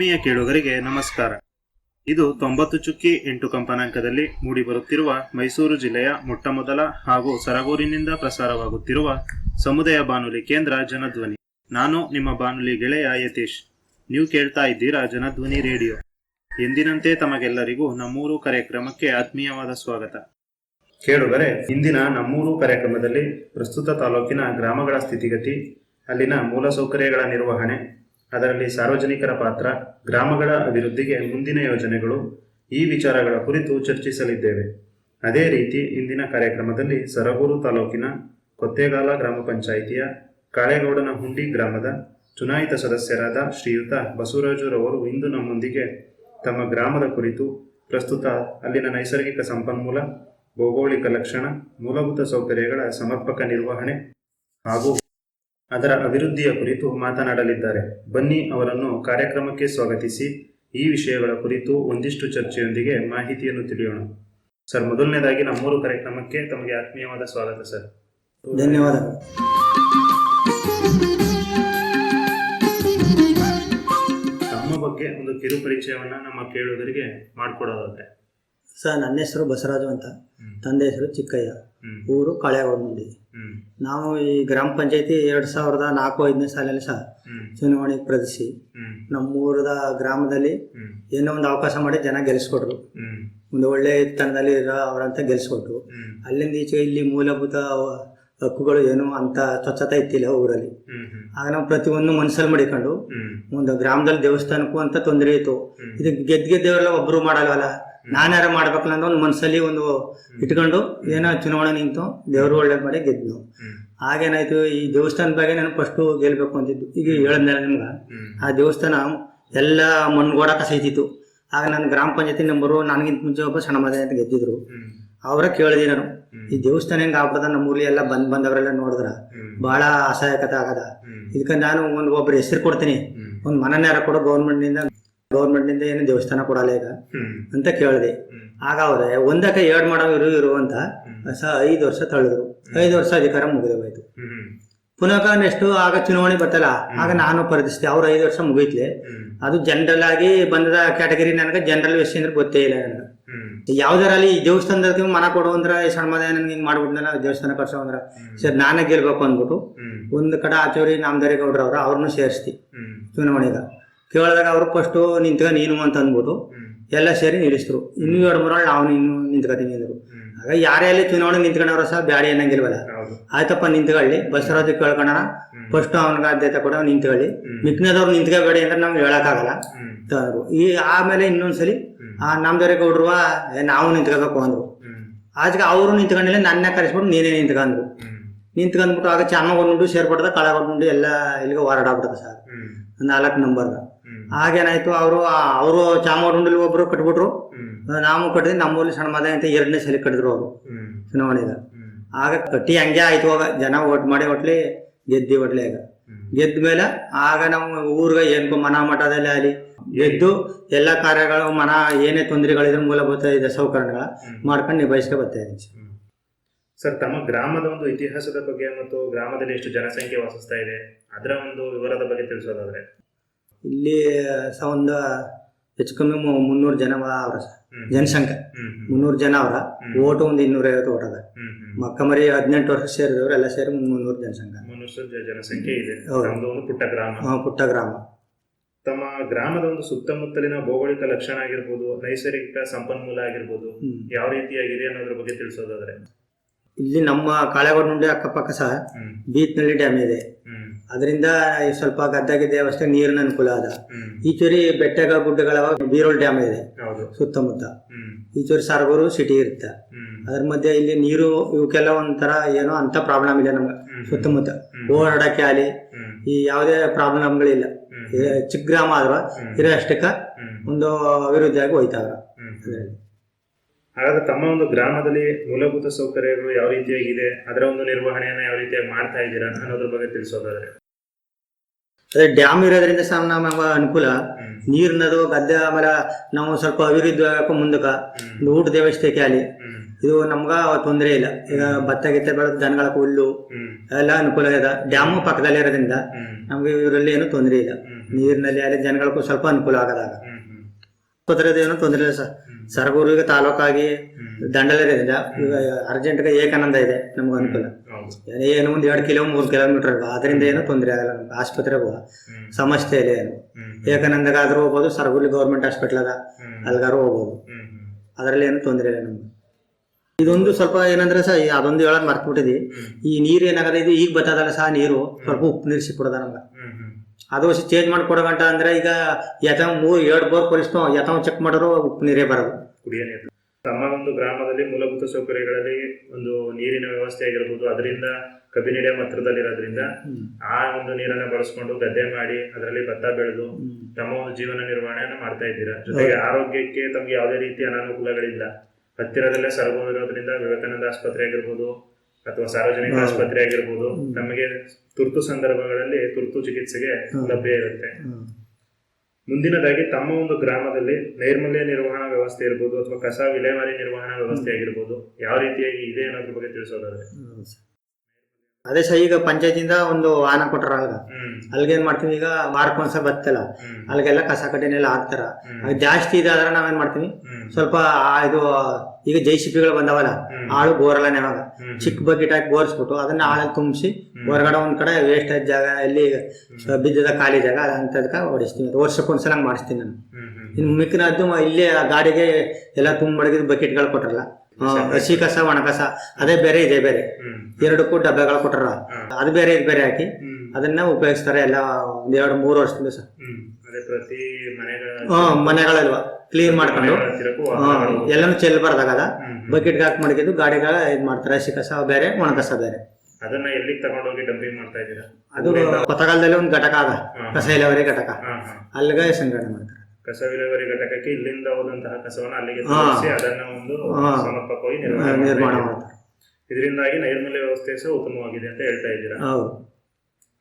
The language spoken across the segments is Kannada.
ಆತ್ಮೀಯ ಕೇಳುಗರಿಗೆ ನಮಸ್ಕಾರ. ಇದು ತೊಂಬತ್ತು ಚುಕ್ಕಿ ಎಂಟು ಕಂಪನಾಂಕದಲ್ಲಿ ಮೂಡಿಬರುತ್ತಿರುವ ಮೈಸೂರು ಜಿಲ್ಲೆಯ ಮೊಟ್ಟಮೊದಲ ಹಾಗೂ ಸರಗೂರಿನಿಂದ ಪ್ರಸಾರವಾಗುತ್ತಿರುವ ಸಮುದಾಯ ಬಾನುಲಿ ಕೇಂದ್ರ ಜನಧ್ವನಿ. ನಾನು ನಿಮ್ಮ ಬಾನುಲಿ ಗೆಳೆಯ ಯತೀಶ್. ನೀವು ಕೇಳ್ತಾ ಇದ್ದೀರಾ ಜನಧ್ವನಿ ರೇಡಿಯೋ. ಎಂದಿನಂತೆ ತಮಗೆಲ್ಲರಿಗೂ ನಮ್ಮೂರು ಕಾರ್ಯಕ್ರಮಕ್ಕೆ ಆತ್ಮೀಯವಾದ ಸ್ವಾಗತ. ಕೇಳುಗರೆ, ಇಂದಿನ ನಮ್ಮೂರು ಕಾರ್ಯಕ್ರಮದಲ್ಲಿ ಪ್ರಸ್ತುತ ತಾಲೂಕಿನ ಗ್ರಾಮಗಳ ಸ್ಥಿತಿಗತಿ, ಅಲ್ಲಿನ ಮೂಲಸೌಕರ್ಯಗಳ ನಿರ್ವಹಣೆ ಅದರಲ್ಲಿ ಸಾರ್ವಜನಿಕರ ಪಾತ್ರ, ಗ್ರಾಮಗಳ ಅಭಿವೃದ್ಧಿಗೆ ಮುಂದಿನ ಯೋಜನೆಗಳು ಈ ವಿಚಾರಗಳ ಕುರಿತು ಚರ್ಚಿಸಲಿದ್ದೇವೆ. ಅದೇ ರೀತಿ ಇಂದಿನ ಕಾರ್ಯಕ್ರಮದಲ್ಲಿ ಸರಗೂರು ತಾಲೂಕಿನ ಕೊತ್ತೇಗಾಲ ಗ್ರಾಮ ಪಂಚಾಯಿತಿಯ ಕಾಳೇಗೌಡನ ಹುಂಡಿ ಗ್ರಾಮದ ಚುನಾಯಿತ ಸದಸ್ಯರಾದ ಶ್ರೀಯುತ ಬಸವರಾಜುರವರು ಇಂದು ನಮ್ಮೊಂದಿಗೆ ತಮ್ಮ ಗ್ರಾಮದ ಕುರಿತು ಪ್ರಸ್ತುತ ಅಲ್ಲಿನ ನೈಸರ್ಗಿಕ ಸಂಪನ್ಮೂಲ, ಭೌಗೋಳಿಕ ಲಕ್ಷಣ, ಮೂಲಭೂತ ಸೌಕರ್ಯಗಳ ಸಮರ್ಪಕ ನಿರ್ವಹಣೆ ಹಾಗೂ ಅದರ ಅಭಿವೃದ್ಧಿಯ ಕುರಿತು ಮಾತನಾಡಲಿದ್ದಾರೆ. ಬನ್ನಿ ಅವರನ್ನು ಕಾರ್ಯಕ್ರಮಕ್ಕೆ ಸ್ವಾಗತಿಸಿ. ಈ ವಿಷಯಗಳ ಕುರಿತು ಒಂದಿಷ್ಟು ಚರ್ಚೆಯೊಂದಿಗೆ ಮಾಹಿತಿಯನ್ನು ತಿಳಿಯೋಣ. ಸರ್ ಮೊದಲನೇದಾಗಿ ನಮ್ಮೂರು ಕಾರ್ಯಕ್ರಮಕ್ಕೆ ತಮಗೆ ಆತ್ಮೀಯವಾದ ಸ್ವಾಗತ ಸರ್. ಧನ್ಯವಾದ. ತಮ್ಮ ಬಗ್ಗೆ ಒಂದು ಕಿರು ಪರಿಚಯವನ್ನ ನಮ್ಮ ಕೇಳುವುದರಿಗೆ ಮಾಡಿಕೊಡೋದಾದ್ರೆ. ಸರ್ ನನ್ನ ಹೆಸರು ಬಸವರಾಜು ಅಂತ. ತಂದೆ ಹೆಸರು ಚಿಕ್ಕಯ್ಯ. ಊರು ಕಳೆಗೊಂಡಿ ನಾವು ಈ ಗ್ರಾಮ ಪಂಚಾಯತಿ ಎರಡು ಸಾವಿರದ ನಾಲ್ಕು ಐದನೇ ಸಾಲಲ್ಲಿ ಸಹ ಚುನಾವಣೆಗೆ ಪ್ರದರ್ಶಿಸಿ ಹ್ಮ್. ನಮ್ಮೂರದ ಗ್ರಾಮದಲ್ಲಿ ಏನೋ ಒಂದು ಅವಕಾಶ ಮಾಡಿ ಜನ ಗೆಲ್ಲಿಸ್ಕೊಟ್ರು ಒಂದು ಒಳ್ಳೆ ತನದಲ್ಲಿ ಇರೋ ಅವರಂತ ಗೆಲ್ಲಿಸ್ಕೊಟ್ರು ಅಲ್ಲಿಂದ ಈಚೆ ಇಲ್ಲಿ ಮೂಲಭೂತ ಹಕ್ಕುಗಳು ಏನು ಅಂತ ಸ್ವಚ್ಛತೆ ಇತ್ತಿಲ್ಲ ಊರಲ್ಲಿ. ಆಗ ನಾವು ಪ್ರತಿಯೊಂದು ಮನಸ್ಸಲ್ಲಿ ಮಾಡಿಕೊಂಡು ಒಂದು ಗ್ರಾಮದಲ್ಲಿ ದೇವಸ್ಥಾನಕ್ಕೂ ಅಂತ ತೊಂದರೆ ಇತ್ತು. ಇದಕ್ಕೆ ಇದು ಗೆದ್ದ ಗೆದ್ದವರೆಲ್ಲ ಒಬ್ರು ಮಾಡಲ್ವಲ್ಲ? ನಾನ್ಯಾರ ಮಾಡ್ಬೇಕು ಅಂತ ಒಂದು ಮನಸ್ಸಲ್ಲಿ ಒಂದು ಇಟ್ಕೊಂಡು ಏನೋ ಚುನಾವಣೆ ನಿಂತು ದೇವರು ಒಳ್ಳೇದು ಮಾಡಿ ಗೆದ್ದು ಆಗೇನಾಯ್ತು ಈ ದೇವಸ್ಥಾನದ ಬಗ್ಗೆ ನಾನು ಫಸ್ಟು ಗೆಲ್ಬೇಕು ಅಂತಿದ್ದು. ಈಗ ಹೇಳಿದ್ಮೇಲೆ ನಿಮ್ಗೆ. ಆ ದೇವಸ್ಥಾನ ಎಲ್ಲ ಮಣ್ಗೋಡಕ ಕಸೈತಿತ್ತು ಆಗ ನಾನು ಗ್ರಾಮ ಪಂಚಾಯತಿ ನಂಬರು ನನಗಿಂತ ಮುಂಚೆ ಒಬ್ಬ ಸಣ್ಣ ಮದ ಅಂತ ಗೆದ್ದಿದ್ರು. ಅವ್ರ ಕೇಳಿದೆ ನಾನು. ಈ ದೇವಸ್ಥಾನ ಹೆಂಗೆ ಆಗ್ಬಿಡದ ನಮ್ಮೂರಲ್ಲಿ ಎಲ್ಲ ಬಂದ್ ಬಂದವರೆಲ್ಲ ನೋಡಿದ್ರ. ಬಹಳ ಅಸಹಾಯಕತೆ ಆಗದ. ಇದಕ್ಕೆ ನಾನು ಒಂದು ಒಬ್ರು ಹೆಸರು ಕೊಡ್ತೀನಿ. ಒಂದು ಮನನ್ಯಾರ ಕೊಡೋ ಗೌರ್ಮೆಂಟ್ನಿಂದ ಗೌರ್ಮೆಂಟ್ನಿಂದ ಏನು ದೇವಸ್ಥಾನ ಕೊಡಲ್ಲ ಈಗ? ಅಂತ ಕೇಳಿದೆ. ಆಗ ಅವ್ರೆ ಒಂದಕ್ಕ ಎರಡು ಮಾಡೋ ಇರು ಇರು ಅಂತ ಸ ಐದು ವರ್ಷ ತಳೆದ್ರು ಐದು ವರ್ಷ ಅಧಿಕಾರ ಮುಗಿದೋಯ್ತು. ಪುನಃ ನೆಕ್ಸ್ಟ್ ಆಗ ಚುನಾವಣೆ ಬರ್ತಲ್ಲ ಆಗ ನಾನು ಪರಿಧಿಸ್ದೆ ಅವ್ರ ಐದು ವರ್ಷ ಮುಗೀತ್ಲೆ. ಅದು ಜನರಲ್ ಆಗಿ ಬಂದದ ಕ್ಯಾಟಗರಿ ನನಗೆ ಜನರಲ್ ವಿಷಯ ಅಂದ್ರೆ ಗೊತ್ತೇ ಇಲ್ಲ ನನಗೆ. ಯಾವ್ದಾರಲ್ಲಿ ದೇವಸ್ಥಾನದ ಮನ ಕೊಡು ಅಂದ್ರೆ ಸಣ್ಣ ನನ್ಗೆ ಹಿಂಗೆ ಮಾಡ್ಬಿಟ್ನಲ್ಲ ದೇವಸ್ಥಾನ ಕಟ್ಸೋ ಅಂದ್ರ. ಸರಿ ನಾನೇ ಗೆಲ್ಬೇಕು ಅಂದ್ಬಿಟ್ಟು ಒಂದ್ ಕಡೆ ಆಚೋರಿ ನಾಮದಾರಿ ಗೌಡ್ರ ಅವ್ರ ಅವ್ರನ್ನೂ ಸೇರಿಸ್ತಿ ಚುನಾವಣೆಗ. ಕೇಳಿದಾಗ ಅವ್ರು ಫಸ್ಟು ನಿಂತ್ಕ ನೀನು ಅಂತ ಅಂದ್ಬಿಟ್ಟು ಎಲ್ಲ ಸೇರಿ ನಿಲ್ಲಿಸಿದ್ರು ಇನ್ನೂ ಎರಡು ಮೂರು ನಾವು ಇನ್ನು ನಿಂತ್ಕೊತೀನಿ ಅಂದರು. ಆಗ ಯಾರೇ ಅಲ್ಲಿ ಚುನಾವಣೆ ನಿಂತ್ಕೊಂಡವ್ರ ಸಹ ಬ್ಯಾಡಿ ಅನ್ನಂಗಿಲ್ವಲ್ಲ. ಆಯ್ತಪ್ಪ ನಿಂತ್ಕೊಳ್ಳಿ. ಬಸವರಾಜ್ ಕೇಳ್ಕೊಂಡ. ಫಸ್ಟ್ ಅವನಿಗೆ ಆದ್ಯತೆ ಕೂಡ ನಿಂತ್ಕೊಳ್ಳಿ. ಮಿಕ್ನದವ್ರು ನಿಂತ್ಕೋಬೇಡಿ ಅಂದ್ರೆ ನಮ್ಗೆ ಹೇಳಕ್ಕಾಗಲ್ಲ. ತಂದ್ರು ಈ ಆಮೇಲೆ ಇನ್ನೊಂದ್ಸಲಿ ನಮ್ದವರೇ "ಏ, ನಾವು ನಿಂತ್ಕೋಬೇಕು ಅಂದ್ರು. ಆಚೆಗೆ ಅವರು ನಿಂತ್ಕೊಂಡಿಲ್ಲ ನನ್ನ ಕರೆಸ್ಬಿಟ್ಟು ನೀನೇ ನಿಂತ್ಕೊಂಡ್ರು ನಿಂತ್ಕೊಂಡ್ಬಿಟ್ಟು ಆಗ ಚೆನ್ನಾಗೊಂಡು ಸೇರ್ಪಡ್ದ ಕಳಗೊಂಡು ಎಲ್ಲ ಇಲ್ಲಿಗೆ ಹೊರಡಾಗ್ಬಿಡ್ತದೆ ಸರ್. ನಾಲ್ಕು ನಂಬರ್ಗ. ಹ್ಮ್ ಆಗೇನಾಯ್ತು ಅವರು ಅವರು ಚಾಮುಂಡಿ ಒಬ್ರು ಕಟ್ಬಿಟ್ರು. ನಾವು ಕಟ್ಟಿದ್ವಿ ನಮ್ಮೂರಲ್ಲಿ ಸಣ್ಣ ಮದ ಅಂತ ಎರಡನೇ ಸಲ ಕಟ್ಟಿದ್ರು ಅವರು. ಚುನಾವಣೆಗ ಆಗ ಕಟ್ಟಿ ಹಂಗೆ ಆಯ್ತು ಹೋಗ ಜನ ಓಟ್ ಮಾಡಿ ಒಟ್ಲಿ ಗೆದ್ದಿ ಒಟ್ಲಿ ಆಗ ಗೆದ್ದ ಮೇಲೆ ಆಗ ನಾವು ಊರ್ಗ ಏನ್ಕೋ ಮನ ಮಠದಲ್ಲಿ ಆಗಲಿ ಗೆದ್ದು ಎಲ್ಲ ಕಾರ್ಯಗಳು ಮನ ಏನೇ ತೊಂದರೆಗಳಿದ್ರೆ ಮೂಲಭೂತ ಇದೆ ಸೌಕರ್ಯಗಳ ಮಾಡ್ಕೊಂಡು ನಿಭಾಯಿಸ್ಕೊ ಬರ್ತಾ ಇದ್ದೀನಿ. ಸರ್ ತಮ್ಮ ಗ್ರಾಮದ ಒಂದು ಇತಿಹಾಸದ ಬಗ್ಗೆ ಮತ್ತು ಗ್ರಾಮದಲ್ಲಿ ಎಷ್ಟು ಜನಸಂಖ್ಯೆ ವಾಸಿಸ್ತಾ ಇದೆ ಅದರ ಒಂದು ವಿವರದ ಬಗ್ಗೆ ತಿಳಿಸೋದಾದ್ರೆ. ಇಲ್ಲಿ ಸಹ ಒಂದು ಹೆಚ್ಚು ಕಮ್ಮಿ ಮುನ್ನೂರು ಜನ ಅವ್ರ ಸರ್. ಜನಸಂಖ್ಯೆ. ಮುನ್ನೂರು ಜನ ಅವ್ರ. ಓಟು ಒಂದು ಇನ್ನೂರೈವತ್ತು ಓಟ್ ಅದ. ಹ್ಮ್ ಹ್ಮ್. ಮಕ್ಕ ಮರಿ ಹದಿನೆಂಟು ವರ್ಷ ಸೇರಿದವ್ರು ಎಲ್ಲ ಸೇರಿ ಮುನ್ನೂರು ಜನಸಂಖ್ಯೆ. ಜನಸಂಖ್ಯೆ ಇದೆ. ಪುಟ್ಟ ಗ್ರಾಮ. ಪುಟ್ಟ ಗ್ರಾಮ. ತಮ್ಮ ಗ್ರಾಮದ ಒಂದು ಸುತ್ತಮುತ್ತಲಿನ ಭೌಗೋಳಿಕ ಲಕ್ಷಣ ಆಗಿರ್ಬೋದು ನೈಸರ್ಗಿಕ ಸಂಪನ್ಮೂಲ ಆಗಿರ್ಬೋದು. ಯಾವ ರೀತಿಯಾಗಿದೆ ಅನ್ನೋದ್ರ ಬಗ್ಗೆ ತಿಳಿಸೋದಾದ್ರೆ. ಇಲ್ಲಿ ನಮ್ಮ ಕಾಳೆಗೋಡ್ನುಂಡಿ ಅಕ್ಕಪಕ್ಕ ಸಹ ಬೀತ್ ಬೀಚ್ನಲ್ಲಿ ಡ್ಯಾಮ್ ಇದೆ. ಅದರಿಂದ ಸ್ವಲ್ಪ ಗದ್ದೆ ಗಿದ್ದೆ ಅವಸ್ಥೆ ನೀರಿನ ಅನುಕೂಲ ಅದ ಈ ಈಚೂರಿ ಬೆಟ್ಟಗಳ ಗುಡ್ಡಗಳ ಬೀರೋಲ್ ಡ್ಯಾಮ್ ಇದೆ. ಸುತ್ತಮುತ್ತ. ಈ ಈಚೂರಿ ಸಾರ್ಗೂರು ಸಿಟಿ ಇರುತ್ತೆ. ಅದ್ರ ಮಧ್ಯೆ ಇಲ್ಲಿ ನೀರು ಇವಕ್ಕೆಲ್ಲ ಒಂಥರ ಏನೋ ಅಂತ ಪ್ರಾಬ್ಲಮ್ ಇಲ್ಲ ನಮ್ಗೆ. ಸುತ್ತಮುತ್ತ. ಓಡಾಡಕ್ಕೆ ಆಗಲಿ ಈ ಯಾವುದೇ ಪ್ರಾಬ್ಲಮ್ಗಳಿಲ್ಲ ಚಿಕ್ಕ ಗ್ರಾಮ ಆದ್ರೆ. ಇರೋ ಅಷ್ಟಕ್ಕ ಒಂದು ಅಭಿವೃದ್ಧಿಯಾಗಿ ಹೋಯ್ತಾವ್ರ. ಹಾಗಾದ್ರೆ ತಮ್ಮ ಒಂದು ಗ್ರಾಮದಲ್ಲಿ ಮೂಲಭೂತ ಸೌಕರ್ಯಗಳು ಯಾವ ರೀತಿಯಾಗಿದೆ ಅದರ ಒಂದು ನಿರ್ವಹಣೆಯನ್ನು ಯಾವ ರೀತಿಯಾಗಿ ಮಾಡ್ತಾ ಇದ್ದೀರಾ ಅನ್ನೋದ್ರ ಬಗ್ಗೆ ತಿಳಿಸೋದಾದ್ರೆ. ಅದೇ ಡ್ಯಾಮ್ ಇರೋದ್ರಿಂದ ಸಹ ನಮ್ಮ ಅನುಕೂಲ. ನೀರಿನದು ಗದ್ದೆ ಆಮೇಲೆ ನಾವು ಸ್ವಲ್ಪ ಅಭಿವೃದ್ಧಿ ಆಗಕ್ಕೂ ಮುಂದಕ್ಕ ಊಟದ ವ್ಯವಸ್ಥೆಗೆ ಅಲ್ಲಿ ಇದು ನಮ್ಗ ತೊಂದರೆ ಇಲ್ಲ. ಈಗ ಭತ್ತ ಗಿತ್ತ ಬೆಳೆದ ದನಗಳ ಹುಲ್ಲು ಎಲ್ಲ ಅನುಕೂಲ ಇದೆ. ಡ್ಯಾಮು ಪಕ್ಕದಲ್ಲಿ ಇರೋದ್ರಿಂದ ನಮ್ಗೆ ಇವರಲ್ಲಿ ಏನು ತೊಂದರೆ ಇಲ್ಲ. ನೀರಿನಲ್ಲಿ ಅಲ್ಲಿ ಜನಗಳಿಗೂ ಸ್ವಲ್ಪ ಅನುಕೂಲ ಆಗದಾಗ. ಹ್ಮ್ ತೊಂದರೆ ಏನು ತೊಂದರೆ ಇಲ್ಲ ಸರ್. ಸರಗೂರಿಗೆ ತಾಲೂಕಾಗಿ ದಂಡಲೇ ದಂಡಲಿರೋದ್ರಿಂದ ಈಗ ಗ ಏಕಾನಂದ ಇದೆ ನಮ್ಗೆ ಅನುಕೂಲ. ಏನು ಒಂದು ಎರಡು ಕಿಲೋ ಮೂರು ಕಿಲೋಮೀಟರ್ ಅದರಿಂದ ಏನು ತೊಂದರೆ ಆಗಲ್ಲ ನಮ್ಗೆ. ಆಸ್ಪತ್ರೆಗೂ ಸಮಸ್ಯೆ ಇಲ್ಲ ಏನು. ಏಕಾನಂದಗಾದ್ರೂ ಹೋಗ್ಬೋದು ಸರಗೂರಿ ಗೌರ್ಮೆಂಟ್ ಹಾಸ್ಪಿಟ್ಲ್ ಅದ ಅಲ್ಗಾರು ಹೋಗ್ಬೋದು. ಅದರಲ್ಲಿ ಏನು ತೊಂದರೆ ಇಲ್ಲ ನಮ್ಗೆ. ಇದೊಂದು ಸ್ವಲ್ಪ ಏನಂದ್ರೆ ಸರ್ ಅದೊಂದು ಹೇಳೋದು ಮರ್ತ್ಬಿಟ್ಟಿದ್ವಿ. ಈ ನೀರು ಏನಾಗದ ಇದು ಈಗ ಬತ್ತದಲ್ಲ ಸಹ ನೀರು ಸ್ವಲ್ಪ ಉಪ್ಪು ನೀರು ಸಿಕ್ಬಿಡದ ನಮ್ಗೆ. ಹ್ಮ್ ವರ್ಷ ಅದು ಚೇಂಜ್ ಗಂಟ ಅಂದ್ರೆ ಈಗ ಯಥಾವ್ ಮೂರು ಎರಡು ಬೋರ್ ಕೊಲಿಸ್ತು ಯಥಾವ್ ಚೆಕ್ ಮಾಡೋರು ಉಪ್ಪು ನೀರೇ ಬರೋದು. ಕುಡಿಯ ನೀರು. ತಮ್ಮ ಒಂದು ಗ್ರಾಮದಲ್ಲಿ ಮೂಲಭೂತ ಸೌಕರ್ಯಗಳಲ್ಲಿ ಒಂದು ನೀರಿನ ವ್ಯವಸ್ಥೆ ಆಗಿರ್ಬೋದು ಅದರಿಂದ ಕಬಿನಿ ಡ್ಯಾಮ್ ಹತ್ರದಲ್ಲಿರೋದ್ರಿಂದ ಆ ಒಂದು ನೀರನ್ನ ಬಳಸ್ಕೊಂಡು ಗದ್ದೆ ಮಾಡಿ ಅದರಲ್ಲಿ ಭತ್ತ ಬೆಳೆದು ತಮ್ಮ ಒಂದು ಜೀವನ ನಿರ್ವಹಣೆಯನ್ನ ಮಾಡ್ತಾ ಇದ್ದೀರಾ? ಜೊತೆಗೆ ಆರೋಗ್ಯಕ್ಕೆ ತಮ್ಗೆ ಯಾವುದೇ ರೀತಿ ಅನಾನುಕೂಲಗಳಿಲ್ಲ. ಹತ್ತಿರದಲ್ಲೇ ಸರಗು ಇರೋದ್ರಿಂದ ವಿವೇಕಾನಂದ ಆಸ್ಪತ್ರೆ ಆಗಿರ್ಬೋದು ಅಥವಾ ಸಾರ್ವಜನಿಕ. ಆಸ್ಪತ್ರೆ ಆಗಿರ್ಬೋದು ತಮಗೆ ತುರ್ತು ಸಂದರ್ಭಗಳಲ್ಲಿ ತುರ್ತು ಚಿಕಿತ್ಸೆಗೆ ಲಭ್ಯ ಇರುತ್ತೆ. ಮುಂದಿನದಾಗಿ ತಮ್ಮ ಒಂದು ಗ್ರಾಮದಲ್ಲಿ ನೈರ್ಮಲ್ಯ ನಿರ್ವಹಣಾ ವ್ಯವಸ್ಥೆ ಇರ್ಬೋದು ಅಥವಾ ಕಸ ವಿಲೇವಾರಿ ನಿರ್ವಹಣಾ ವ್ಯವಸ್ಥೆ ಆಗಿರ್ಬೋದು ಯಾವ ರೀತಿಯಾಗಿ ಇದೆ ಅನ್ನೋದ್ರ ಬಗ್ಗೆ ತಿಳಿಸೋದಾದ್ರೆ. ಅದೇ ಸಹ ಈಗ ಪಂಚಾಯತಿಂದ ಒಂದು ವಾಹನ ಕೊಟ್ರ ಅಲ್ಲಿಗೆ ಏನ್ ಮಾಡ್ತೀವಿ ಈಗ ಮಾರ್ಕೊಂಡ್ಸ ಬತ್ತಲ್ಲ. ಅಲ್ಲಿಗೆಲ್ಲ ಕಸ ಕಡ್ಡಿನೆಲ್ಲ ಹಾಕ್ತಾರ. ಜಾಸ್ತಿ ಇದೆ ಆದ್ರೆ ನಾವೇನ್ ಮಾಡ್ತೀನಿ ಸ್ವಲ್ಪ ಆ ಇದು ಈಗ ಜೈ ಸಿಪಿಗಳು ಬಂದವಲ್ಲ ಆಳು ಬೋರಲ್ಲ ಹ್ಮ್. ಚಿಕ್ಕ ಬಕೆಟ್ ಹಾಕಿ ಬೋರ್ಸ್ಬಿಟ್ಟು ಅದನ್ನ ಆಳಲ್ಲಿ ತುಂಬಿಸಿ ಹೊರಗಡೆ ಒಂದ್ ಕಡೆ ವೇಸ್ಟ್ ಜಾಗ ಎಲ್ಲಿ ಬಿದ್ದದ ಖಾಲಿ ಜಾಗ ಅಂತದಕ್ಕ ಹೊಡಿಸ್ತೀನಿ. ವರ್ಷಕ್ಕೊಂದ್ಸಲ ಮಾಡಿಸ್ತೀನಿ ನಾನು. ಇನ್ ಮಿಕ್ಕಿನ ಇಲ್ಲೇ ಆ ಗಾಡಿಗೆ ಎಲ್ಲ ತುಂಬ ಬಕೆಟ್ ಬಕೆಟ್ಗಳು ಕೊಟ್ರಲ್ಲ. ಹಸಿ ಕಸ ಒಣ ಕಸ ಅದೇ ಬೇರೆ ಇದೆ ಬೇರೆ. ಎರಡಕ್ಕೂ ಡಬ್ಬೆಗಳು ಕೊಟ್ಟರ ಅದು ಬೇರೆ ಇದು ಬೇರೆ ಹಾಕಿ ಅದನ್ನ ಉಪಯೋಗಿಸ್ತಾರೆ ಎಲ್ಲ ಒಂದ್ ಎರಡು ಮೂರು ವರ್ಷದಿಂದ ಸರ್. ಹ್ಮ್. ಮನೆಗಳಲ್ವಾ ಕ್ಲೀನ್ ಮಾಡ್ಕೊಂಡು. ಎಲ್ಲಾನು ಚೆಲ್ ಬರ್ದಾಗದ ಬಕೆಟ್ ಹಾಕಿ ಮಡಗಿದ್ದು ಗಾಡಿಗಳ ಇದ್ ಮಾಡ್ತಾರೆ ಹಸಿ ಕಸ ಬೇರೆ ಒಣ ಕಸ ಬೇರೆ. ಅದನ್ನ ಎಲ್ಲಿಗೆ ತಗೊಂಡೋಗಿ ಡಂಪಿಂಗ್ ಮಾಡ್ತಾ ಇದ್ದೀರಾ? ಅದು ಕೊತ್ತಗಾಲದಲ್ಲಿ ಒಂದು ಘಟಕ ಅದ ಕಸ ಇಲ್ಲವರೆ ಘಟಕ. ಹಾ ಹಾ ಅಲ್ಲಿಗೆ ಸಂಗ್ರಹಣೆ ಮಾಡ್ತಾರೆ. ಕಸ ವಿಲೇವಾರಿ ಘಟಕಕ್ಕೆ ಇಲ್ಲಿಂದ ಹೋದಂತಹ ಕಸವನ್ನು ಅಲ್ಲಿಗೆ. ತಲುಪಿಸಿ ಅದನ್ನ ಒಂದು. ಸಮರ್ಪಕವಾಗಿ ನಿರ್ವಹಣೆ ಇದರಿಂದಾಗಿ ನೈರ್ಮಲ್ಯ ವ್ಯವಸ್ಥೆ ಸಹ ಉತ್ತಮವಾಗಿದೆ ಅಂತ ಹೇಳ್ತಾ ಇದ್ದೀರಾ?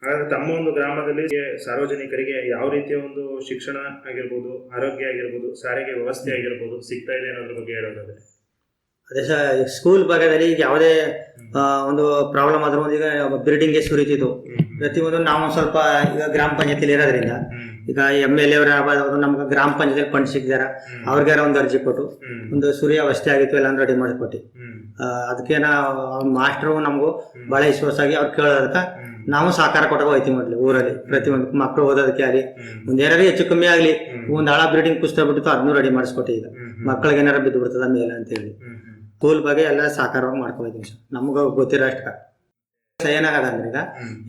ಹಾಗಾದ್ರೆ ತಮ್ಮ ಒಂದು ಗ್ರಾಮದಲ್ಲಿ ಸಾರ್ವಜನಿಕರಿಗೆ ಯಾವ ರೀತಿಯ ಒಂದು ಶಿಕ್ಷಣ ಆಗಿರ್ಬೋದು ಆರೋಗ್ಯ ಆಗಿರ್ಬೋದು ಸಾರಿಗೆ ವ್ಯವಸ್ಥೆ ಆಗಿರ್ಬೋದು ಸಿಗ್ತಾ ಇದೆ ಅನ್ನೋದ್ರ ಬಗ್ಗೆ ಹೇಳೋದಾದ್ರೆ? ಅದೇ ಸಹ ಸ್ಕೂಲ್ ಭಾಗದಲ್ಲಿ ಈಗ ಯಾವುದೇ ಒಂದು ಪ್ರಾಬ್ಲಮ್ ಆದ್ರೂ ಈಗ ಬಿಲ್ಡಿಂಗ್ಗೆ ಸುರಿತಿದ್ದು. ಪ್ರತಿಯೊಂದು ನಾವು ಸ್ವಲ್ಪ ಈಗ ಗ್ರಾಮ ಪಂಚಾಯತಿಲಿ ಇರೋದ್ರಿಂದ ಈಗ ಎಂ ಎಲ್ ಎ ಅವರು ನಮ್ಗೆ ಗ್ರಾಮ ಪಂಚಾಯತ್ ಫಂಡ್ ಸಿಕ್ಕಿದಾರ ಅವ್ರಿಗಾರ ಒಂದು ಅರ್ಜಿ ಕೊಟ್ಟು ಒಂದು ಸೂರ್ಯ ವಸ್ತಿ ಆಗಿತ್ತು ಎಲ್ಲ ರೆಡಿ ಮಾಡಿಕೊಟ್ಟು. ಅದಕ್ಕೆ ನಾವು ಮಾಸ್ಟ್ರು ನಮಗೂ ಬಹಳ ವಿಶ್ವಾಸ ಆಗಿ ಅವ್ರು ಕೇಳೋದಕ್ಕೆ ನಾವು ಸಹಕಾರ ಕೊಟ್ಟಾಗ ಹೋಯ್ತೀವಿ ಮೊದ್ಲು ಊರಲ್ಲಿ ಪ್ರತಿಯೊಂದು ಮಕ್ಕಳು ಓದೋದಕ್ಕೆ ಆಗಲಿ. ಒಂದ್ ಏನಾರು ಹೆಚ್ಚು ಕಮ್ಮಿ ಆಗಲಿ ಒಂದು ಹಳ ಬಿಲ್ಡಿಂಗ್ ಪುಸ್ತಕ ಬಿಟ್ಟು ಅದನ್ನೂ ರೆಡಿ ಮಾಡಿಸ್ಕೊಟ್ಟೆ ಈಗ. ಮಕ್ಕಳಿಗೆ ಏನಾರು ಬಿದ್ದು ಬಿಡ್ತದ ಮೇಲೆ ಅಂತ ಹೇಳಿ. ಸ್ಕೂಲ್ ಬಗ್ಗೆ ಎಲ್ಲ ಸಹಕಾರವಾಗಿ ಮಾಡ್ಕೊಳ್ತೀವಿ ನಮ್ಗೆ ಗೊತ್ತಿರೋ ಅಷ್ಟ ಏನಾಗದ ಅಂದ್ರೆ ಈಗ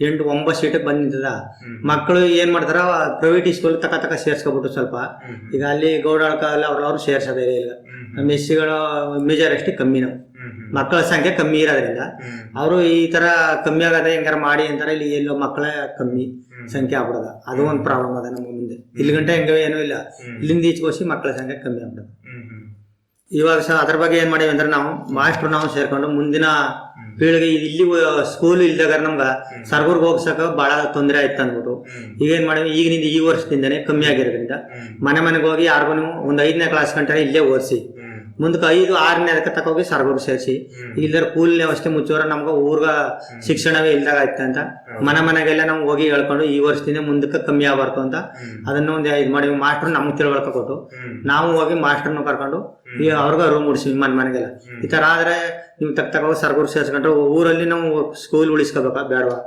ಎಂಟು ಒಂಬತ್ತು ಸೀಟ್ ಬಂದ್ ನಿಂತದ. ಹ್ಮ್. ಮಕ್ಕಳು ಏನ್ ಮಾಡ್ತಾರ ಪ್ರೈವೇಟ್ ಸ್ಕೂಲ್ ತಕ ತಕ ಸೇರ್ಸ್ಕೊಬಿಟ್ಟು ಸ್ವಲ್ಪ. ಈಗ ಅಲ್ಲಿ ಗೌಡಾಳ್ಕ ಅಲ್ಲಿ ಅವ್ರು ಅವ್ರು ಸೇರ್ಸೋದೇ ಇಲ್ಲ. ಹ್ಮ್. ನಮ್ಮ ಎಸ್ಸಿಗಳು ಮೆಜಾರಿಟಿ ಕಮ್ಮಿ ನಾವು. ಮಕ್ಕಳ ಸಂಖ್ಯೆ ಕಮ್ಮಿ ಇರೋದ್ರಿಂದ. ಅವರು ಈ ತರ ಕಮ್ಮಿ ಆಗದೆ ಹೆಂಗಾರ ಮಾಡಿ ಅಂತಾರೆ ಇಲ್ಲಿ ಎಲ್ಲೋ ಮಕ್ಕಳ ಕಮ್ಮಿ ಸಂಖ್ಯೆ ಆಗ್ಬಿಡದ. ಅದು ಒಂದು ಪ್ರಾಬ್ಲಮ್ ಅದ ನಮ್ಮ ಮುಂದೆ. ಇಲ್ಲಿ ಗಂಟೆ ಹೆಂಗ ಏನೂ ಇಲ್ಲ. ಇಲ್ಲಿಂದ ಈಚೆಗೋಸಿ ಮಕ್ಕಳ ಸಂಖ್ಯೆ ಕಮ್ಮಿ ಆಗ್ಬಿಡದ. ಇವಾಗ ಸಹ ಅದ್ರ ಬಗ್ಗೆ ಏನ್ ಮಾಡಿವಿ ಅಂದ್ರೆ ನಾವು ಮಾಸ್ಟ್ರು ನಾವು ಸೇರ್ಕೊಂಡು ಮುಂದಿನ ಪೀಳಿಗೆ ಇಲ್ಲಿ ಸ್ಕೂಲ್ ಇಲ್ದಾಗ ನಮ್ಗ ಸರ್ಗೂರ್ಗೆ ಹೋಗ್ಸಕ ಬಹಳ ತೊಂದರೆ ಆಯ್ತು ಅಂದ್ಬಿಟ್ಟು. ಈಗ ಏನ್ ಈಗ ಈಗಿನಿಂದ ಈ ವರ್ಷದಿಂದನೇ ಕಮ್ಮಿ ಆಗಿರೋದ್ರಿಂದ. ಮನೆ ಮನೆಗೆ ಹೋಗಿ ಯಾರಿಗೂ ಒಂದು ಐದನೇ ಕ್ಲಾಸ್ ಗಂಟೆ ಇಲ್ಲೇ ಓದಿಸಿ. ಮುಂದಕ್ಕೆ ಐದು ಆರನೇ ಅದಕ್ಕೆ ತಕೋಗಿ ಸರ್ಗೂರು ಸೇರಿಸಿ. ಇಲ್ದರ ಕೂಲ್ ಅಷ್ಟೇ ಮುಚ್ಚೋರ ನಮ್ಗೆ ಊರ್ಗ ಶಿಕ್ಷಣವೇ ಇಲ್ದಾಗ ಆಯ್ತು ಅಂತ. ಮನೆ ಮನೆಗೆಲ್ಲ ನಮ್ಗೆ ಹೋಗಿ ಹೇಳ್ಕೊಂಡು ಈ ವರ್ಷದಿಂದ ಮುಂದಕ್ಕೆ ಕಮ್ಮಿ ಆಗ್ಬಾರ್ದು ಅಂತ ಅದನ್ನ ಒಂದು ಇದು ಮಾಡಿ ಮಾಸ್ಟರ್ ನಮ್ಗೆ ತಿಳ್ಕೊಳಕ ಕೊಟ್ಟು ನಾವು ಹೋಗಿ ಮಾಸ್ಟರ್ನು ಕರ್ಕೊಂಡು ಈ ಅವ್ರಿಗೆ ರೂಮ್ ಮುಡಿಸಿ ಮನೆ ಮನೆಗೆಲ್ಲ. ಈ ತರ ಆದ್ರೆ ನಿಮ್ ತಕ್ಕ ತಗೋ ಸರ್ಗೂರು ಸೇರ್ಸ್ಕೊಂಡ್ರೆ ಊರಲ್ಲಿ ನಾವು ಸ್ಕೂಲ್ ಉಳಿಸ್ಕೋಬೇಕಾ? ಬೇಡವಾ?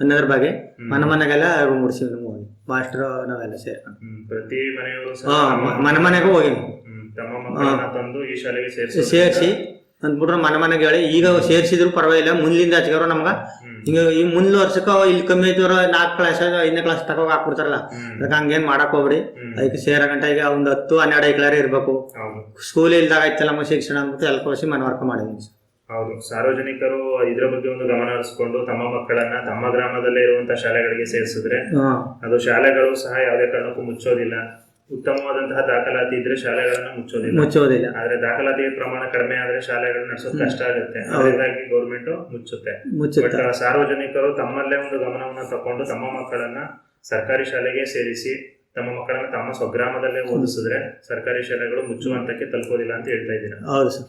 ಅನ್ನೋದ್ರ ಬಗ್ಗೆ ಮನೆ ಮನೆಗೆಲ್ಲ ರೂಮ್ ಮುಡಿಸಿ ನಾವು ಹೋಗಿ. ಮಾಸ್ಟರ್ ನಾವೆಲ್ಲ ಸೇರ್ಕೊಂಡು. ಮನ ಮನೆಗೂ ಹೋಗಿ. ತಂದು ಈ ಶಾಲೆಗೆ ಸೇರಿಸಿ ಸೇರಿಸಿ ಅಂದ್ಬಿಟ್ರೆ ಮನೆ ಮನೆಗೆ ಹೇಳಿ ಈಗ ಸೇರಿಸಿದ್ರು ಪರವಾಗಿಲ್ಲ ಮುಂದಿಂದ ಹಚ್ಕೋರು ನಮ್ಗ. ಈಗ ಈ ಮುಂದ್ ವರ್ಷಕ್ಕ ಇಲ್ಲಿ ಕಮ್ಮಿ ಐತಿವ್ರ ನಾಲ್ಕು ಕ್ಲಾಸ್ ಐದನೇ ಕ್ಲಾಸ್ ತಗೋ ಹಾಕ್ಬಿಡ್ತಾರಲ್ಲ. ಅದಕ್ಕೆ ಹಂಗೇನ್ ಮಾಡಕ್ ಹೋಗ್ರಿ ಅದಕ್ಕೆ ಸೇರ ಗಂಟ ಈಗ ಒಂದ್ ಹತ್ತು ಹನ್ನೆರಡು ಐಕ್ಲಾರ ಇರ್ಬೇಕು. ಸ್ಕೂಲ್ ಇಲ್ದಾಗ ಐತಲ್ಲ ನಮ್ಮ ಶಿಕ್ಷಣ ಅಂದ್ಬಿಟ್ಟು ಎಲ್ಲ ಕೋಸಿ ಮನವರ್ಕ ಮಾಡಿದೀನಿ ಹೌದು. ಸಾರ್ವಜನಿಕರು ಇದ್ರ ಬಗ್ಗೆ ಒಂದು ಗಮನ ಹರಿಸಿಕೊಂಡು ತಮ್ಮ ಮಕ್ಕಳನ್ನ ತಮ್ಮ ಗ್ರಾಮದಲ್ಲೇ ಇರುವಂತಹ ಶಾಲೆಗಳಿಗೆ ಸೇರಿಸಿದ್ರೆ ಅದು ಶಾಲೆಗಳು ಸಹ ಯಾವುದೇ ಕಾರಣಕ್ಕೂ ಮುಚ್ಚೋದಿಲ್ಲ. ಉತ್ತಮವಾದಂತಹ ದಾಖಲಾತಿ ಇದ್ರೆ ಶಾಲೆಗಳನ್ನ ಮುಚ್ಚೋದಿಲ್ಲ. ಮುಚ್ಚೋದಿಲ್ಲ. ಆದ್ರೆ ದಾಖಲಾತಿ ಪ್ರಮಾಣ ಕಡಿಮೆ ಆದ್ರೆ ಶಾಲೆಗಳನ್ನ ನಡೆಸೋದು ಕಷ್ಟ ಆಗುತ್ತೆ. ಅದರಿಂದಾಗಿ ಗೌರ್ಮೆಂಟ್ ಮುಚ್ಚುತ್ತೆ. ಬಟ್ ಸಾರ್ವಜನಿಕರು ತಮ್ಮಲ್ಲೇ ಒಂದು ಗಮನವನ್ನ ತಕೊಂಡು ತಮ್ಮ ಮಕ್ಕಳನ್ನ ಸರ್ಕಾರಿ ಶಾಲೆಗೆ ಸೇರಿಸಿ ತಮ್ಮ ಮಕ್ಕಳನ್ನ ತಮ್ಮ ಸ್ವಗ್ರಾಮದಲ್ಲೇ ಓದಿಸಿದ್ರೆ ಸರ್ಕಾರಿ ಶಾಲೆಗಳು ಮುಚ್ಚುವಂತಕ್ಕೆ ತಲುಪೋದಿಲ್ಲ ಅಂತ ಹೇಳ್ತಾ ಇದ್ದೀರಾ? ಹೌದು ಸರ್.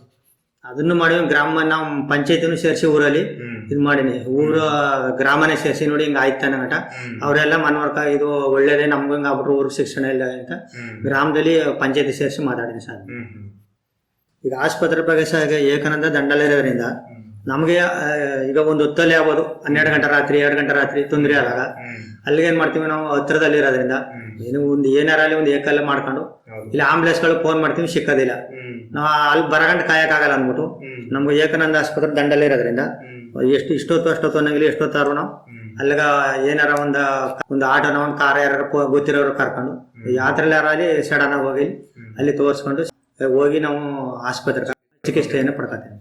ಅದನ್ನು ಮಾಡಿ ಗ್ರಾಮ ನಾವು ಪಂಚಾಯತಿನೂ ಸೇರಿಸಿ ಊರಲ್ಲಿ ಇದು ಮಾಡೀನಿ. ಊರ ಗ್ರಾಮನೇ ಸೇರಿಸಿ ನೋಡಿ ಹಿಂಗ ಆಯ್ತಾನ ಗಂಟ ಹ್ಮ್. ಅವರೆಲ್ಲ ಮನವರ್ಕ ಇದು ಒಳ್ಳೇದೇ ನಮ್ಗೆ ಹಿಂಗ ಆಗ್ಬಿಟ್ರು ಶಿಕ್ಷಣ ಇಲ್ಲ ಅಂತ ಗ್ರಾಮದಲ್ಲಿ ಪಂಚಾಯತಿ ಸೇರಿಸಿ ಮಾತಾಡಿನಿ ಸರ್. ಈಗ ಆಸ್ಪತ್ರೆ ಈಗ ಏಕಾನಂದ ದಂಡಲಿರೋದ್ರಿಂದ ನಮಗೆ ಈಗ ಒಂದು ಹೊತ್ತಲ್ಲಿ ಆಗ್ಬೋದು. ಹನ್ನೆರಡು ಗಂಟೆ ರಾತ್ರಿ ಎರಡು ಗಂಟೆ ರಾತ್ರಿ ತೊಂದರೆ ಆದಾಗ ಅಲ್ಲಿಗೆ ಏನ್ ಮಾಡ್ತೀವಿ ನಾವು? ಹತ್ರದಲ್ಲಿ ಇರೋದ್ರಿಂದ ಏನು ಒಂದು ಏನಾರ ಅಲ್ಲಿ ಒಂದು ಏಕಲ್ಲ ಮಾಡ್ಕೊಂಡು ಇಲ್ಲ ಆಂಬುಲೆನ್ಸ್ಗಳು ಫೋನ್ ಮಾಡ್ತೀವಿ ಸಿಕ್ಕೋದಿಲ್ಲ. ನಾವು ಅಲ್ಲಿ ಬರಗಂಟ ಕಾಯಕ್ಕಾಗಲ್ಲ ಅಂದ್ಬಿಟ್ಟು ನಮ್ಗೆ ಏಕನಂದ ಆಸ್ಪತ್ರೆ ದಂಡಲ್ಲಿ ಇರೋದ್ರಿಂದ ಎಷ್ಟು ಇಷ್ಟೊತ್ತು ಅಷ್ಟೊತ್ತು ಅನ್ನಂಗಿಲ್ಲ ಎಷ್ಟೊತ್ತಾರು ನಾವು ಅಲ್ಲಿಗ ಏನಾರ ಒಂದ ಒಂದು ಆಟೋನ ಒಂದು ಕಾರ್ ಯಾರು ಗೊತ್ತಿರೋರು ಕರ್ಕೊಂಡು ಯಾತ್ರೆಲ್ಲ ಅಲ್ಲಿ ಸಡನ್ ಹೋಗಿ ಅಲ್ಲಿ ತೋರಿಸ್ಕೊಂಡು ಹೋಗಿ ನಾವು ಆಸ್ಪತ್ರೆ ಚಿಕಿತ್ಸೆಯನ್ನು ಪಡ್ಕೊತೀವಿ.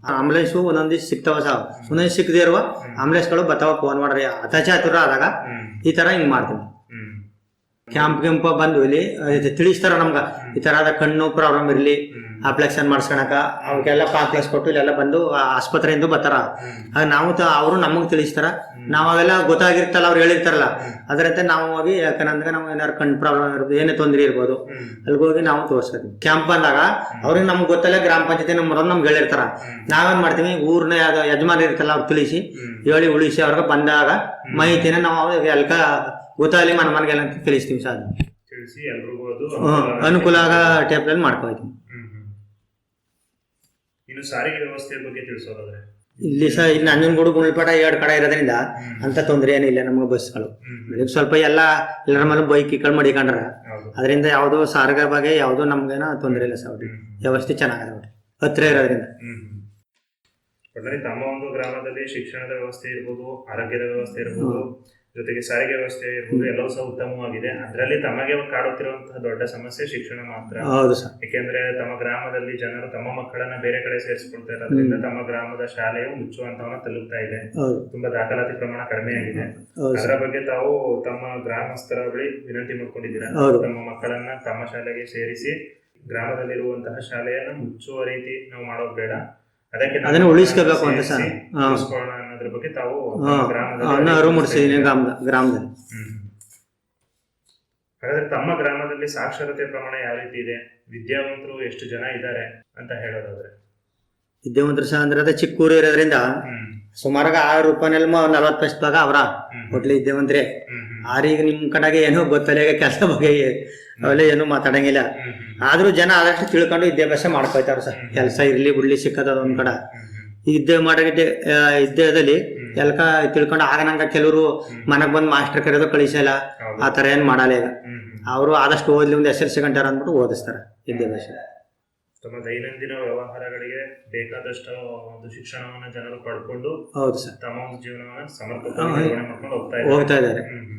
ಆಂಬುಲೆನ್ಸು ಒಂದೊಂದು ಸಿಗ್ತಾವ ಸಹ ಒಂದೊಂದು ಸಿಕ್ಕದೇ ಇರುವ ಆಂಬುಲೆನ್ಸ್ಗಳು ಬರ್ತಾವ ಫೋನ್ ಮಾಡ್ರಿ. ಅತಚಾತುರ ಆದಾಗ ಈ ತರ ಹಿಂಗ್ ಮಾಡ್ತೀವಿ. ಕ್ಯಾಂಪ್ ಕೆಂಪ ಬಂದು ಇಲ್ಲಿ ತಿಳಿಸ್ತಾರ ನಮ್ಗ. ಈ ತರ ಆದ ಕಣ್ಣು ಪ್ರಾಬ್ಲಮ್ ಇರ್ಲಿ ಆಪ್ಲೇಷನ್ ಮಾಡ್ಸ್ಕೊಳಕ ಅವಕ್ಕೆಲ್ಲ ಪಾಂಪ್ಲೆಕ್ಸ್ ಕೊಟ್ಟು ಇಲ್ಲೆಲ್ಲ ಬಂದು ಆಸ್ಪತ್ರೆಯಿಂದ ಬರ್ತಾರ. ಆಗ ನಾವು ಅವರು ನಮಗ್ ತಿಳಿಸ್ತಾರ. ನಾವ್ ಅವೆಲ್ಲ ಗೊತ್ತಾಗಿರ್ತಲ್ಲ ಅವ್ರು ಹೇಳಿರ್ತಾರಲ್ಲ. ಅದರಂತೆ ನಾವು ಹೋಗಿ ಯಾಕಂದ್ರೆ ನಾವು ಏನಾರು ಕಣ್ಣು ಪ್ರಾಬ್ಲಮ್ ಇರ್ಬೋದು ಏನೇ ತೊಂದರೆ ಇರ್ಬೋದು. ಅಲ್ಲಿಗೆ ಹೋಗಿ ನಾವು ತೋರಿಸ್ತೀವಿ ಕ್ಯಾಂಪ್ ಬಂದಾಗ ಅವ್ರಿಗೆ ನಮ್ಗೆ ಗೊತ್ತಲ್ಲ ಗ್ರಾಮ ಪಂಚಾಯತಿ ನಮ್ಮ ನಮ್ಗೆ ಹೇಳಿರ್ತಾರ. ನಾವೇನ್ ಮಾಡ್ತೀವಿ ಊರ್ನ ಯಾವ್ದೋ ಯಜಮಾನ ಇರ್ತಲ್ಲ ಅವ್ರು ತಿಳಿಸಿ ಹೇಳಿ ಉಳಿಸಿ ಅವ್ರಿಗೆ ಬಂದಾಗ ಮಾಹಿತಿನ ನಾವು ಅವ್ರಿಗೆ ಎಲ್ಕ ಗೊತ್ತಾಗಲಿ ಮನ ಮನೆಗೆಲ್ಲ ತಿಳಿಸ್ತೀವಿ ಸರ್. ತಿಳಿಸಿ ಎಲ್ರಿಗೂ ಅದು ಅನುಕೂಲ ಆಗ ಹ್ಮ್ ಹ್ಮ್. ಇನ್ನು ಸಾರಿಗೆ ವ್ಯವಸ್ಥೆ ಬಗ್ಗೆ ತಿಳಿಸೋದಾದ್ರೆ? ಇಲ್ಲಿ ಸಹ ಇಲ್ಲಿ ನಂಜನಗೂಡು ಗುಂಡ್ಲಪೇಟ ಎರಡು ಕಡೆ ಇರೋದ್ರಿಂದ ಅಂತ ತೊಂದರೆ ಏನಿಲ್ಲ ನಮ್ಗೆ ಬಸ್ಗಳು. ಬೆಳಿಗ್ಗೆ ಸ್ವಲ್ಪ ಎಲ್ಲ ಎಲ್ಲರ ಮೇಲೆ ಬೈಕ್ ಇಕ್ಕಳು ಮಡಿಕೊಂಡ್ರ ಅದರಿಂದ ಯಾವುದೋ ಸಾರಿಗೆ ಬಗ್ಗೆ ಯಾವುದೋ ನಮ್ಗೇನ ತೊಂದರೆ ಇಲ್ಲ ಸರ್. ವ್ಯವಸ್ಥೆ ಚೆನ್ನಾಗಿದೆ ನೋಡಿ ಹತ್ರ ಇರೋದ್ರಿಂದ. ಹ್ಮ್. ತಮ್ಮ ಒಂದು ಗ್ರಾಮದಲ್ಲಿ ಶಿಕ್ಷಣದ ವ್ಯವಸ್ಥೆ ಇರ್ಬೋದು ಆರೋಗ್ಯದ ವ್ಯವಸ್ಥೆ ಇರ್ಬೋದು ಜೊತೆಗೆ ಸಾರಿಗೆ ವ್ಯವಸ್ಥೆ ಇರ್ಬೋದು ಎಲ್ಲವೂ ಸಹ ಉತ್ತಮವಾಗಿದೆ. ಅದರಲ್ಲಿ ತಮಗೆ ಕಾಡುತ್ತಿರುವಂತಹ ದೊಡ್ಡ ಸಮಸ್ಯೆ ಶಿಕ್ಷಣ ಮಾತ್ರ. ಹೌದು ಸರ್. ಏಕೆಂದ್ರೆ ತಮ್ಮ ಗ್ರಾಮದಲ್ಲಿ ಜನರು ತಮ್ಮ ಮಕ್ಕಳನ್ನ ಬೇರೆ ಕಡೆ ಸೇರಿಸಿಕೊಳ್ತಾ ಇರೋದ್ರಿಂದ ತಮ್ಮ ಗ್ರಾಮದ ಶಾಲೆಯು ಮುಚ್ಚುವಂತವನ್ನ ತಲುಪ್ತಾ ಇದೆ. ತುಂಬಾ ದಾಖಲಾತಿ ಪ್ರಮಾಣ ಕಡಿಮೆ ಆಗಿದೆ. ಅದರ ಬಗ್ಗೆ ತಾವು ತಮ್ಮ ಗ್ರಾಮಸ್ಥರ ಬಳಿ ವಿನಂತಿ ಮಾಡ್ಕೊಂಡಿದ್ದೀರಾ? ತಮ್ಮ ಮಕ್ಕಳನ್ನ ತಮ್ಮ ಶಾಲೆಗೆ ಸೇರಿಸಿ ಗ್ರಾಮದಲ್ಲಿರುವಂತಹ ಶಾಲೆಯನ್ನು ಮುಚ್ಚುವ ರೀತಿ ನಾವು ಮಾಡೋದು ಬೇಡ. ಅದಕ್ಕೆ ಅದನ್ನ ಉಳಿಸ್ಕೋಬೇಕು ಅಂತ ಸರ್. ಅನ್ನೋದ್ರ ಬಗ್ಗೆ ತಾವು ಅರಿವು ಮೂಡಿಸಿದೀನಿ ಗ್ರಾಮದ ಗ್ರಾಮದಲ್ಲಿ ಹ್ಮ್. ಹಾಗಾದ್ರೆ ತಮ್ಮ ಗ್ರಾಮದಲ್ಲಿ ಸಾಕ್ಷರತೆ ಪ್ರಮಾಣ ಯಾವ ರೀತಿ ಇದೆ? ವಿದ್ಯಾವಂತರು ಎಷ್ಟು ಜನ ಇದ್ದಾರೆ ಅಂತ ಹೇಳೋದಾದ್ರೆ. ವಿದ್ಯಾವಂತರು ಸಹ ಅಂದ್ರೆ ಅದೇ ಚಿಕ್ಕೂರು ಇರೋದ್ರಿಂದ ಹ್ಮ್. ಸುಮಾರಾಗ ಆರು ರೂಪಾಯಿನಲ್ಲಿ ನಲವತ್ತು ಪೈಸದಾಗ ಅವರ ಹೋಟ್ಲಿ ವಿದ್ಯಾವಂತರೇ ಹ್ಮ್ ಹ್ಮ್ ಆರೀಗ ನಿಮ್ ಕಡೆಗೆ ಏನೋ ಗೊತ್ತಲ್ಲ ಈಗ ಕೆಲಸ ಬಗ್ಗೆ ಅವೆಲ್ಲ ಏನು ಮಾತಾಡಂಗಿಲ್ಲ. ಆದ್ರೂ ಜನ ಆದಷ್ಟು ತಿಳ್ಕೊಂಡು ವಿದ್ಯಾಭ್ಯಾಸ ಮಾಡ್ಕೊಯ್ತಾರ ಸರ್. ಕೆಲಸ ಇರ್ಲಿ ಬಿಡ್ಲಿ ಸಿಕ್ಕದ ಒಂದ್ ಕಡೆ. ಈ ಮಾಡಿದ್ದೆ ಇದ್ದೇದಲ್ಲಿ ಎಲ್ಕ ತಿಳ್ಕೊಂಡು ಆಗ ನಂಗೆ ಕೆಲವರು ಮನೆಗೆ ಬಂದು ಮಾಸ್ಟರ್ ಕರೆದು ಕಳಿಸಲ್ಲ ಆ ಥರ ಏನ್ ಮಾಡಲ್ಲ ಈಗ. ಅವರು ಆದಷ್ಟು ಓದ್ಲಿ ಒಂದು ಹೆಸರು ಎಲ್ ಸಿ ಗಂಟೆ ಅಂದ್ಬಿಟ್ಟು ಓದಿಸ್ತಾರ ವಿದ್ಯಾಭ್ಯಾಸ ತಮ್ಮ ದೈನಂದಿನ ವ್ಯವಹಾರಗಳಿಗೆ ಬೇಕಾದಷ್ಟು ಒಂದು ಶಿಕ್ಷಣವನ್ನ ಜನರು ಪಡ್ಕೊಂಡು ಹೌದು ಸರ್. ತಮ್ಮ ಒಂದು ಜೀವನವನ್ನ ಸಮರ್ಪಕವಾಗಿ ಮಾಡ್ಕೊಂಡು ಹೋಗ್ತಾ ಇದ್ದಾರೆ. ಹ್ಮ್ ಹ್ಮ್.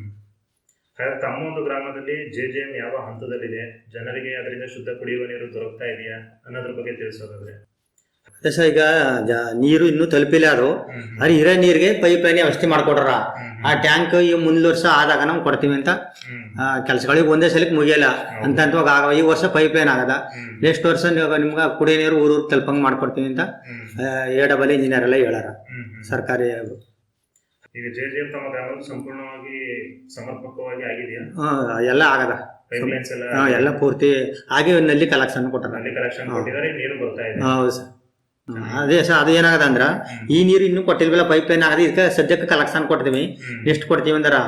ಹಾಗಾದ್ರೆ ತಮ್ಮ ಒಂದು ಗ್ರಾಮದಲ್ಲಿ ಜೆ ಜೆ ಎಂ ಯಾವ ಹಂತದಲ್ಲಿದೆ? ಜನರಿಗೆ ಅದರಿಂದ ಶುದ್ಧ ಕುಡಿಯುವ ನೀರು ದೊರಕ್ತಾ ಇದೆಯಾ ಅನ್ನೋದ್ರ ಬಗ್ಗೆ ತಿಳಿಸೋದಾದ್ರೆ. ಸರ್ ಈಗ ಜ- ನೀರು ಇನ್ನೂ ತಲುಪಿಲ್ಲ ಅದು. ಹಿರೇ ನೀರಿಗೆ ಪೈಪ್ ಲೈನ್ ವ್ಯವಸ್ಥೆ ಮಾಡ್ಕೊಡ್ರ ಆ ಟ್ಯಾಂಕ್ ಈ ಮುಂದ್ ವರ್ಷ ಆದಾಗ ನಮ್ಗೆ ಕೊಡ್ತೀವಿ ಅಂತ. ಕೆಲಸಗಳಿಗೆ ಒಂದೇ ಸಲಕ್ಕೆ ಮುಗಿಯಲ್ಲ. ಅಂತ ಅಂತವಾಗ ಆಗ ಈ ವರ್ಷ ಪೈಪ್ ಲೈನ್ ಆಗದ ನೆಕ್ಸ್ಟ್ ವರ್ಷ ನಿಮ್ಗೆ ಕುಡಿಯೋ ನೀರು ಊರು ತಲುಪಂಗ್ ಮಾಡ್ಕೊಡ್ತೀವಿ ಅಂತ. ಎ ಡಬಲ್ ಇಂಜಿನಿಯರ್ ಎಲ್ಲ ಹೇಳಾರ ಸರ್ಕಾರಿ. ಈಗ ಜೆ ಜೆ ತಮ್ಮ ಗ್ರಾಮದಲ್ಲಿ ಸಂಪೂರ್ಣವಾಗಿ ಸಮರ್ಪಕವಾಗಿ ಆಗಿದೆಯಾ? ಎಲ್ಲ ಆಗದ. ಎಲ್ಲ ಎಲ್ಲ ಪೂರ್ತಿ ಹಾಗೆ ನಲ್ಲಿ ಕಲೆಕ್ಷನ್ ಕೊಟ್ಟಾರ. ನಲ್ಲಿ ಕಲೆಕ್ಷನ್ ಕೊಟ್ಟಿದ್ದಾರೆ ನೀರು ಬರ್ತಾ ಇದೆ. ಹೌದು ಸರ್. ಅದೇ ಸರ್ ಅದು ಏನಾಗದ ಅಂದ್ರ ಈ ನೀರು ಇನ್ನೂ ಕೊಟ್ಟಿಲ್ವಲ್ಲ ಪೈಪ್ ಲೈನ್ ಆಗದೆ ಇದಕ್ಕೆ ಸದ್ಯಕ್ಕೆ ಕಲೆಕ್ಷನ್ ಕೊಡ್ತೀವಿ ಎಷ್ಟು ಕೊಡ್ತೀವಿ ಅಂದ್ರ?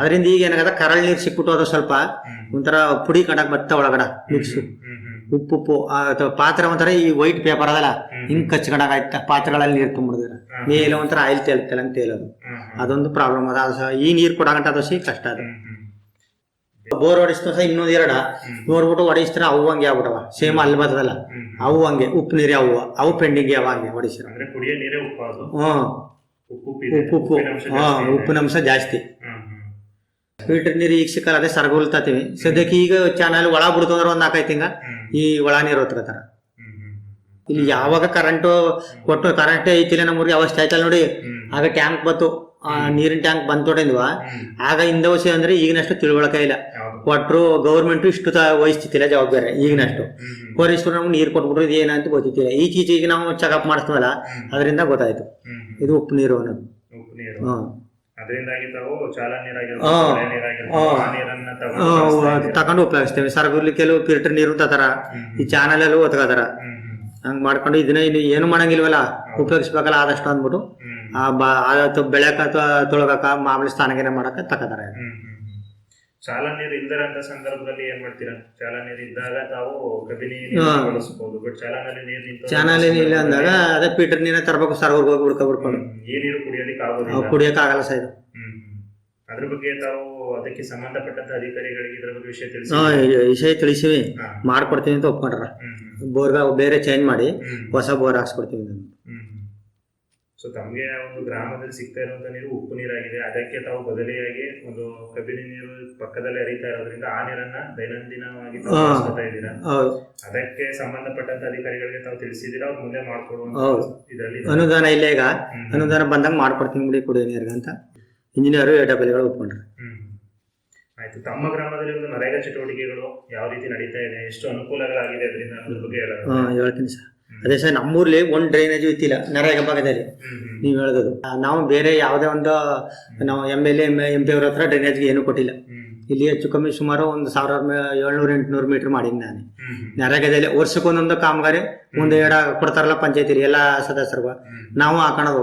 ಅದರಿಂದ ಈಗ ಏನಾಗದ ಕರಳ್ ನೀರು ಸಿಕ್ಬಿಟ್ಟು ಅದು ಸ್ವಲ್ಪ ಒಂಥರ ಪುಡಿ ಕಡಕ್ ಬತ್ತ ಒಳಗಡ ಮಿಕ್ಸ್ ಉಪ್ಪು ಉಪ್ಪು ಪಾತ್ರೆ ಒಂಥರ ಈ ವೈಟ್ ಪೇಪರ್ ಅದಲ್ಲ ಹಿಂಗ್ ಕಚ್ಕಡಕ್ ಆಯ್ತ ಪಾತ್ರೆಗಳಲ್ಲಿ ನೀರು ತುಂಬಿಡಿದ್ರ ಮೇಲೆ ಒಂಥರ ಆಯಿಲ್ ತೇಲ್ತಲ್ಲ ಅಂತ ಹೇಳೋದು ಅದೊಂದು ಪ್ರಾಬ್ಲಮ್ ಅದ ಈ ನೀರು ಕೊಡಗಂಟ ಅದು ಸಿ ಕಷ್ಟ ಅದು. ಬೋರ್ ಹೊಡಿಸ್ತು ಸಹ ಇನ್ನೊಂದ್ ಎರಡ. ನೋಡ್ಬಿಟ್ಟು ಹೊಡಿಸ್ತಾರ ಅವು ಹಂಗೆ ಆಗ್ಬಿಟ್ಟವ. ಸೇಮ್ ಅಲ್ಲಿ ಬರ್ತದಲ್ಲ. ಅವು ಹಂಗೆ ಉಪ್ಪು ನೀರೇ ಅವು. ಅವು ಪೆಂಡಿಂಗ್ ಅವ ಹಂಗೆ ಹೊಡಿಸಿರ ಹ್ಮ್. ಉಪ್ಪು. ಉಪ್ಪು ಹಾ ಜಾಸ್ತಿ ಇದೆ. ಉಪ್ಪಿನ ಅಂಶ ಜಾಸ್ತಿ. ಫಿಲ್ಟರ್ ನೀರು ಈಗ ಸಿಕ್ಕಲ್ಲ ಅದೇ ಸರ್ಗುಲ್ತಾತೀವಿ ಸದ್ಯಕ್ಕೆ ಈಗ ಚಾನಲ್ ಒಳ ಬಿಡ್ತು ಅಂದ್ರೆ ಒಂದ್ ನಾಲ್ಕೈದು ತಿಂಗ ಈ ಒಳ ನೀರು ಹ್ಮ್ ಇಲ್ಲಿ ಯಾವಾಗ ಕರೆಂಟ್ ಕೊಟ್ಟು ಕರೆಂಟ್ ಐತಿಲ್ಲ ನಮ್ಮೂರಿಗೆ ಅವಷ್ಟು ಆಯ್ತಲ್ಲ ನೋಡಿ. ಆಗ ಟ್ಯಾಂಕ್ ಬಂತು. ನೀರಿನ ಟ್ಯಾಂಕ್ ಬಂತೊಡಿದ್ವ ಆಗ ಹಿಂದೆ ವರ್ಷ ಅಂದ್ರೆ ಈಗಿನಷ್ಟು ತಿಳುವಳಿಕೆ ಇಲ್ಲ. ಕೊಟ್ಟರು ಗೌರ್ಮೆಂಟ್ ಇಷ್ಟು ವಹಿಸ್ತಿತ್ತಿಲ್ಲ ಜವಾಬ್ದಾರಿ ಈಗಿನಷ್ಟು ಪೊಲೀಸರು ನಮ್ಗೆ ನೀರು ಕೊಟ್ಬಿಟ್ರು ಇದು ಏನಂತ ಗೊತ್ತಿತ್ತಿಲ್ಲ. ಈಚೀಚೆಗೆ ನಾವು ಚೆಕಪ್ ಮಾಡಿಸ್ತೀವಲ್ಲ ಅದರಿಂದ ಗೊತ್ತಾಯ್ತು. ಇದು ಉಪ್ಪು ನೀರು ಅನ್ನೋದು. ತಗೊಂಡು ತಕೊಂಡು ಉಪಯೋಗಿಸ್ತೇವೆ. ಸರ್ಗುರ್ಲಿ ಕೆಲವು ಫಿಲ್ಟರ್ ನೀರು ತತಾರ ಈ ಚಾನಲ್ ಎಲ್ಲೂ ಒತ್ಕೋತಾರ. ಹಂಗ್ ಮಾಡ್ಕೊಂಡು ಇದನ್ನ ಏನು ಮಾಡಂಗಿಲ್ವಲ್ಲ ಉಪಯೋಗಿಸ್ಬೇಕಲ್ಲ ಆದಷ್ಟು ಅಂದ್ಬಿಟ್ಟು. ಬೆಳೆಕ ಅಥವಾ ತೊಳಗಕ ಮಾಮೂಲಿ ಸ್ನಾನಗಿನ ಮಾಡಕ ತಕೋತಾರೆ. ಚಾಲ ನೀರು ಇಲ್ದಿರಂತ ಸಂದರ್ಭದಲ್ಲಿ ಏನ್ ಮಾಡ್ತೀರಾ ಚಾಲ ನೀರು ಇದ್ದಾಗ ತಾವು ಕಬಿನಿ ಹಾ. ಬಳಸಬಹುದು ಬಟ್ ಚಾಲನಲ್ಲಿ ನೀರು ನಿಂತು ಚಾನಲ್ ಇಲ್ಲ ಅಂದಾಗ ಅದೇ ಪೀಟರ್ ನೀರ ತರಬೇಕು ಸರ್ ಹೋಗಿ ಬಿಡ್ಕೊ ಬಿಡ್ಕೊಂಡು. ಈ ನೀರು ಕುಡಿಯೋದಕ್ಕೆ ಆಗೋದಿಲ್ಲ ಕುಡಿಯಕ್ ಆಗಲ್ಲ ಸರ್. ಅದ್ರ ಬಗ್ಗೆ ತಾವು ಅದಕ್ಕೆ ಸಂಬಂಧಪಟ್ಟಂತ ಅಧಿಕಾರಿಗಳಿಗೆ ಇದ್ರ ಬಗ್ಗೆ ವಿಷಯ ತಿಳಿಸಿ ವಿಷಯ ತಿಳಿಸಿವಿ. ಮಾಡ್ಕೊಡ್ತೀವಿ ಅಂತ ಒಪ್ಕೊಂಡ್ರ. ಬೋರ್ಗ ಬೇರೆ ಚೇಂಜ್ ಮಾಡಿ ಹೊಸ ಬೋರ್ ಹಾಕ್ಸ್ಕೊಡ್ತೀವಿ ಅಂತ. ಸೊ ತಮಗೆ ಒಂದು ಗ್ರಾಮದಲ್ಲಿ ಸಿಗ್ತಾ ಇರುವಂಥ ನೀರು ಉಪ್ಪು ನೀರಾಗಿದೆ. ಅದಕ್ಕೆ ತಾವು ಬದಲಿಯಾಗಿ ಒಂದು ಕಬ್ಬಿನ ನೀರು ಪಕ್ಕದಲ್ಲೇ ಹರಿತಾ ಇರೋದ್ರಿಂದ ಆ ನೀರನ್ನ ದೈನಂದಿನವಾಗಿ. ಇದ್ದೀರಾ? ಅದಕ್ಕೆ ಸಂಬಂಧಪಟ್ಟಂತ ಅಧಿಕಾರಿಗಳಿಗೆ ತಾವು ತಿಳಿಸಿದೀರಾ ಅವ್ರು ಮುಂದೆ ಮಾಡ್ಕೊಡುವಂತ. ಇದರಲ್ಲಿ ಅನುದಾನ ಇಲ್ಲ ಈಗ. ಅನುದಾನ ಬಂದಾಗ ಮಾಡ್ಕೊಡ್ತೀನಿ ಬಿಡಿ ಕುಡಿಯೋ ನೀರ್ಗೆ ಅಂತ. ಇಂಜಿನಿಯರು ಎ ಡಬ್ಲ್ಯೂಗಳು ಒಪ್ಕೊಂಡ್ರು. ಹ್ಮ್. ಆಯ್ತು. ತಮ್ಮ ಗ್ರಾಮದಲ್ಲಿ ಒಂದು ನರೇಗಾ ಚಟುವಟಿಕೆಗಳು ಯಾವ ರೀತಿ ನಡೀತಾ ಇದೆ? ಎಷ್ಟು ಅನುಕೂಲಗಳಾಗಿದೆ ಅದರಿಂದ ಅದ್ರ ಬಗ್ಗೆ ಹೇಳ್ತೀನಿ ಸರ್. ಅದೇ ಸರ್ ನಮ್ಮೂರ್ಲಿ ಒಂದ್ ಡ್ರೈನೇಜ್ ಇತ್ತಿಲ್ಲ ನರೇಗ ಭಾಗದಲ್ಲಿ. ನೀವು ಹೇಳೋದು. ನಾವು ಬೇರೆ ಯಾವುದೇ ಒಂದು ನಾವು M L A M P ಅವ್ರ ಹತ್ರ ಡ್ರೈನೇಜ್ಗೆ ಏನು ಕೊಟ್ಟಿಲ್ಲ. ಇಲ್ಲಿ ಹೆಚ್ಚು ಕಮ್ಮಿ ಸುಮಾರು ಒಂದು ಸಾವಿರ ಏಳ್ನೂರ ಎಂಟುನೂರು ಮೀಟರ್ ಮಾಡೀನಿ ನಾನು. ನರೇಗದಲ್ಲಿ ವರ್ಷಕ್ಕೊಂದೊಂದು ಕಾಮಗಾರಿ ಒಂದು ಎಡ ಕೊಡ್ತಾರಲ್ಲ ಪಂಚಾಯತಿ ಎಲ್ಲ ಸದಸ್ಯರು ನಾವು ಹಾಕೋಣದು.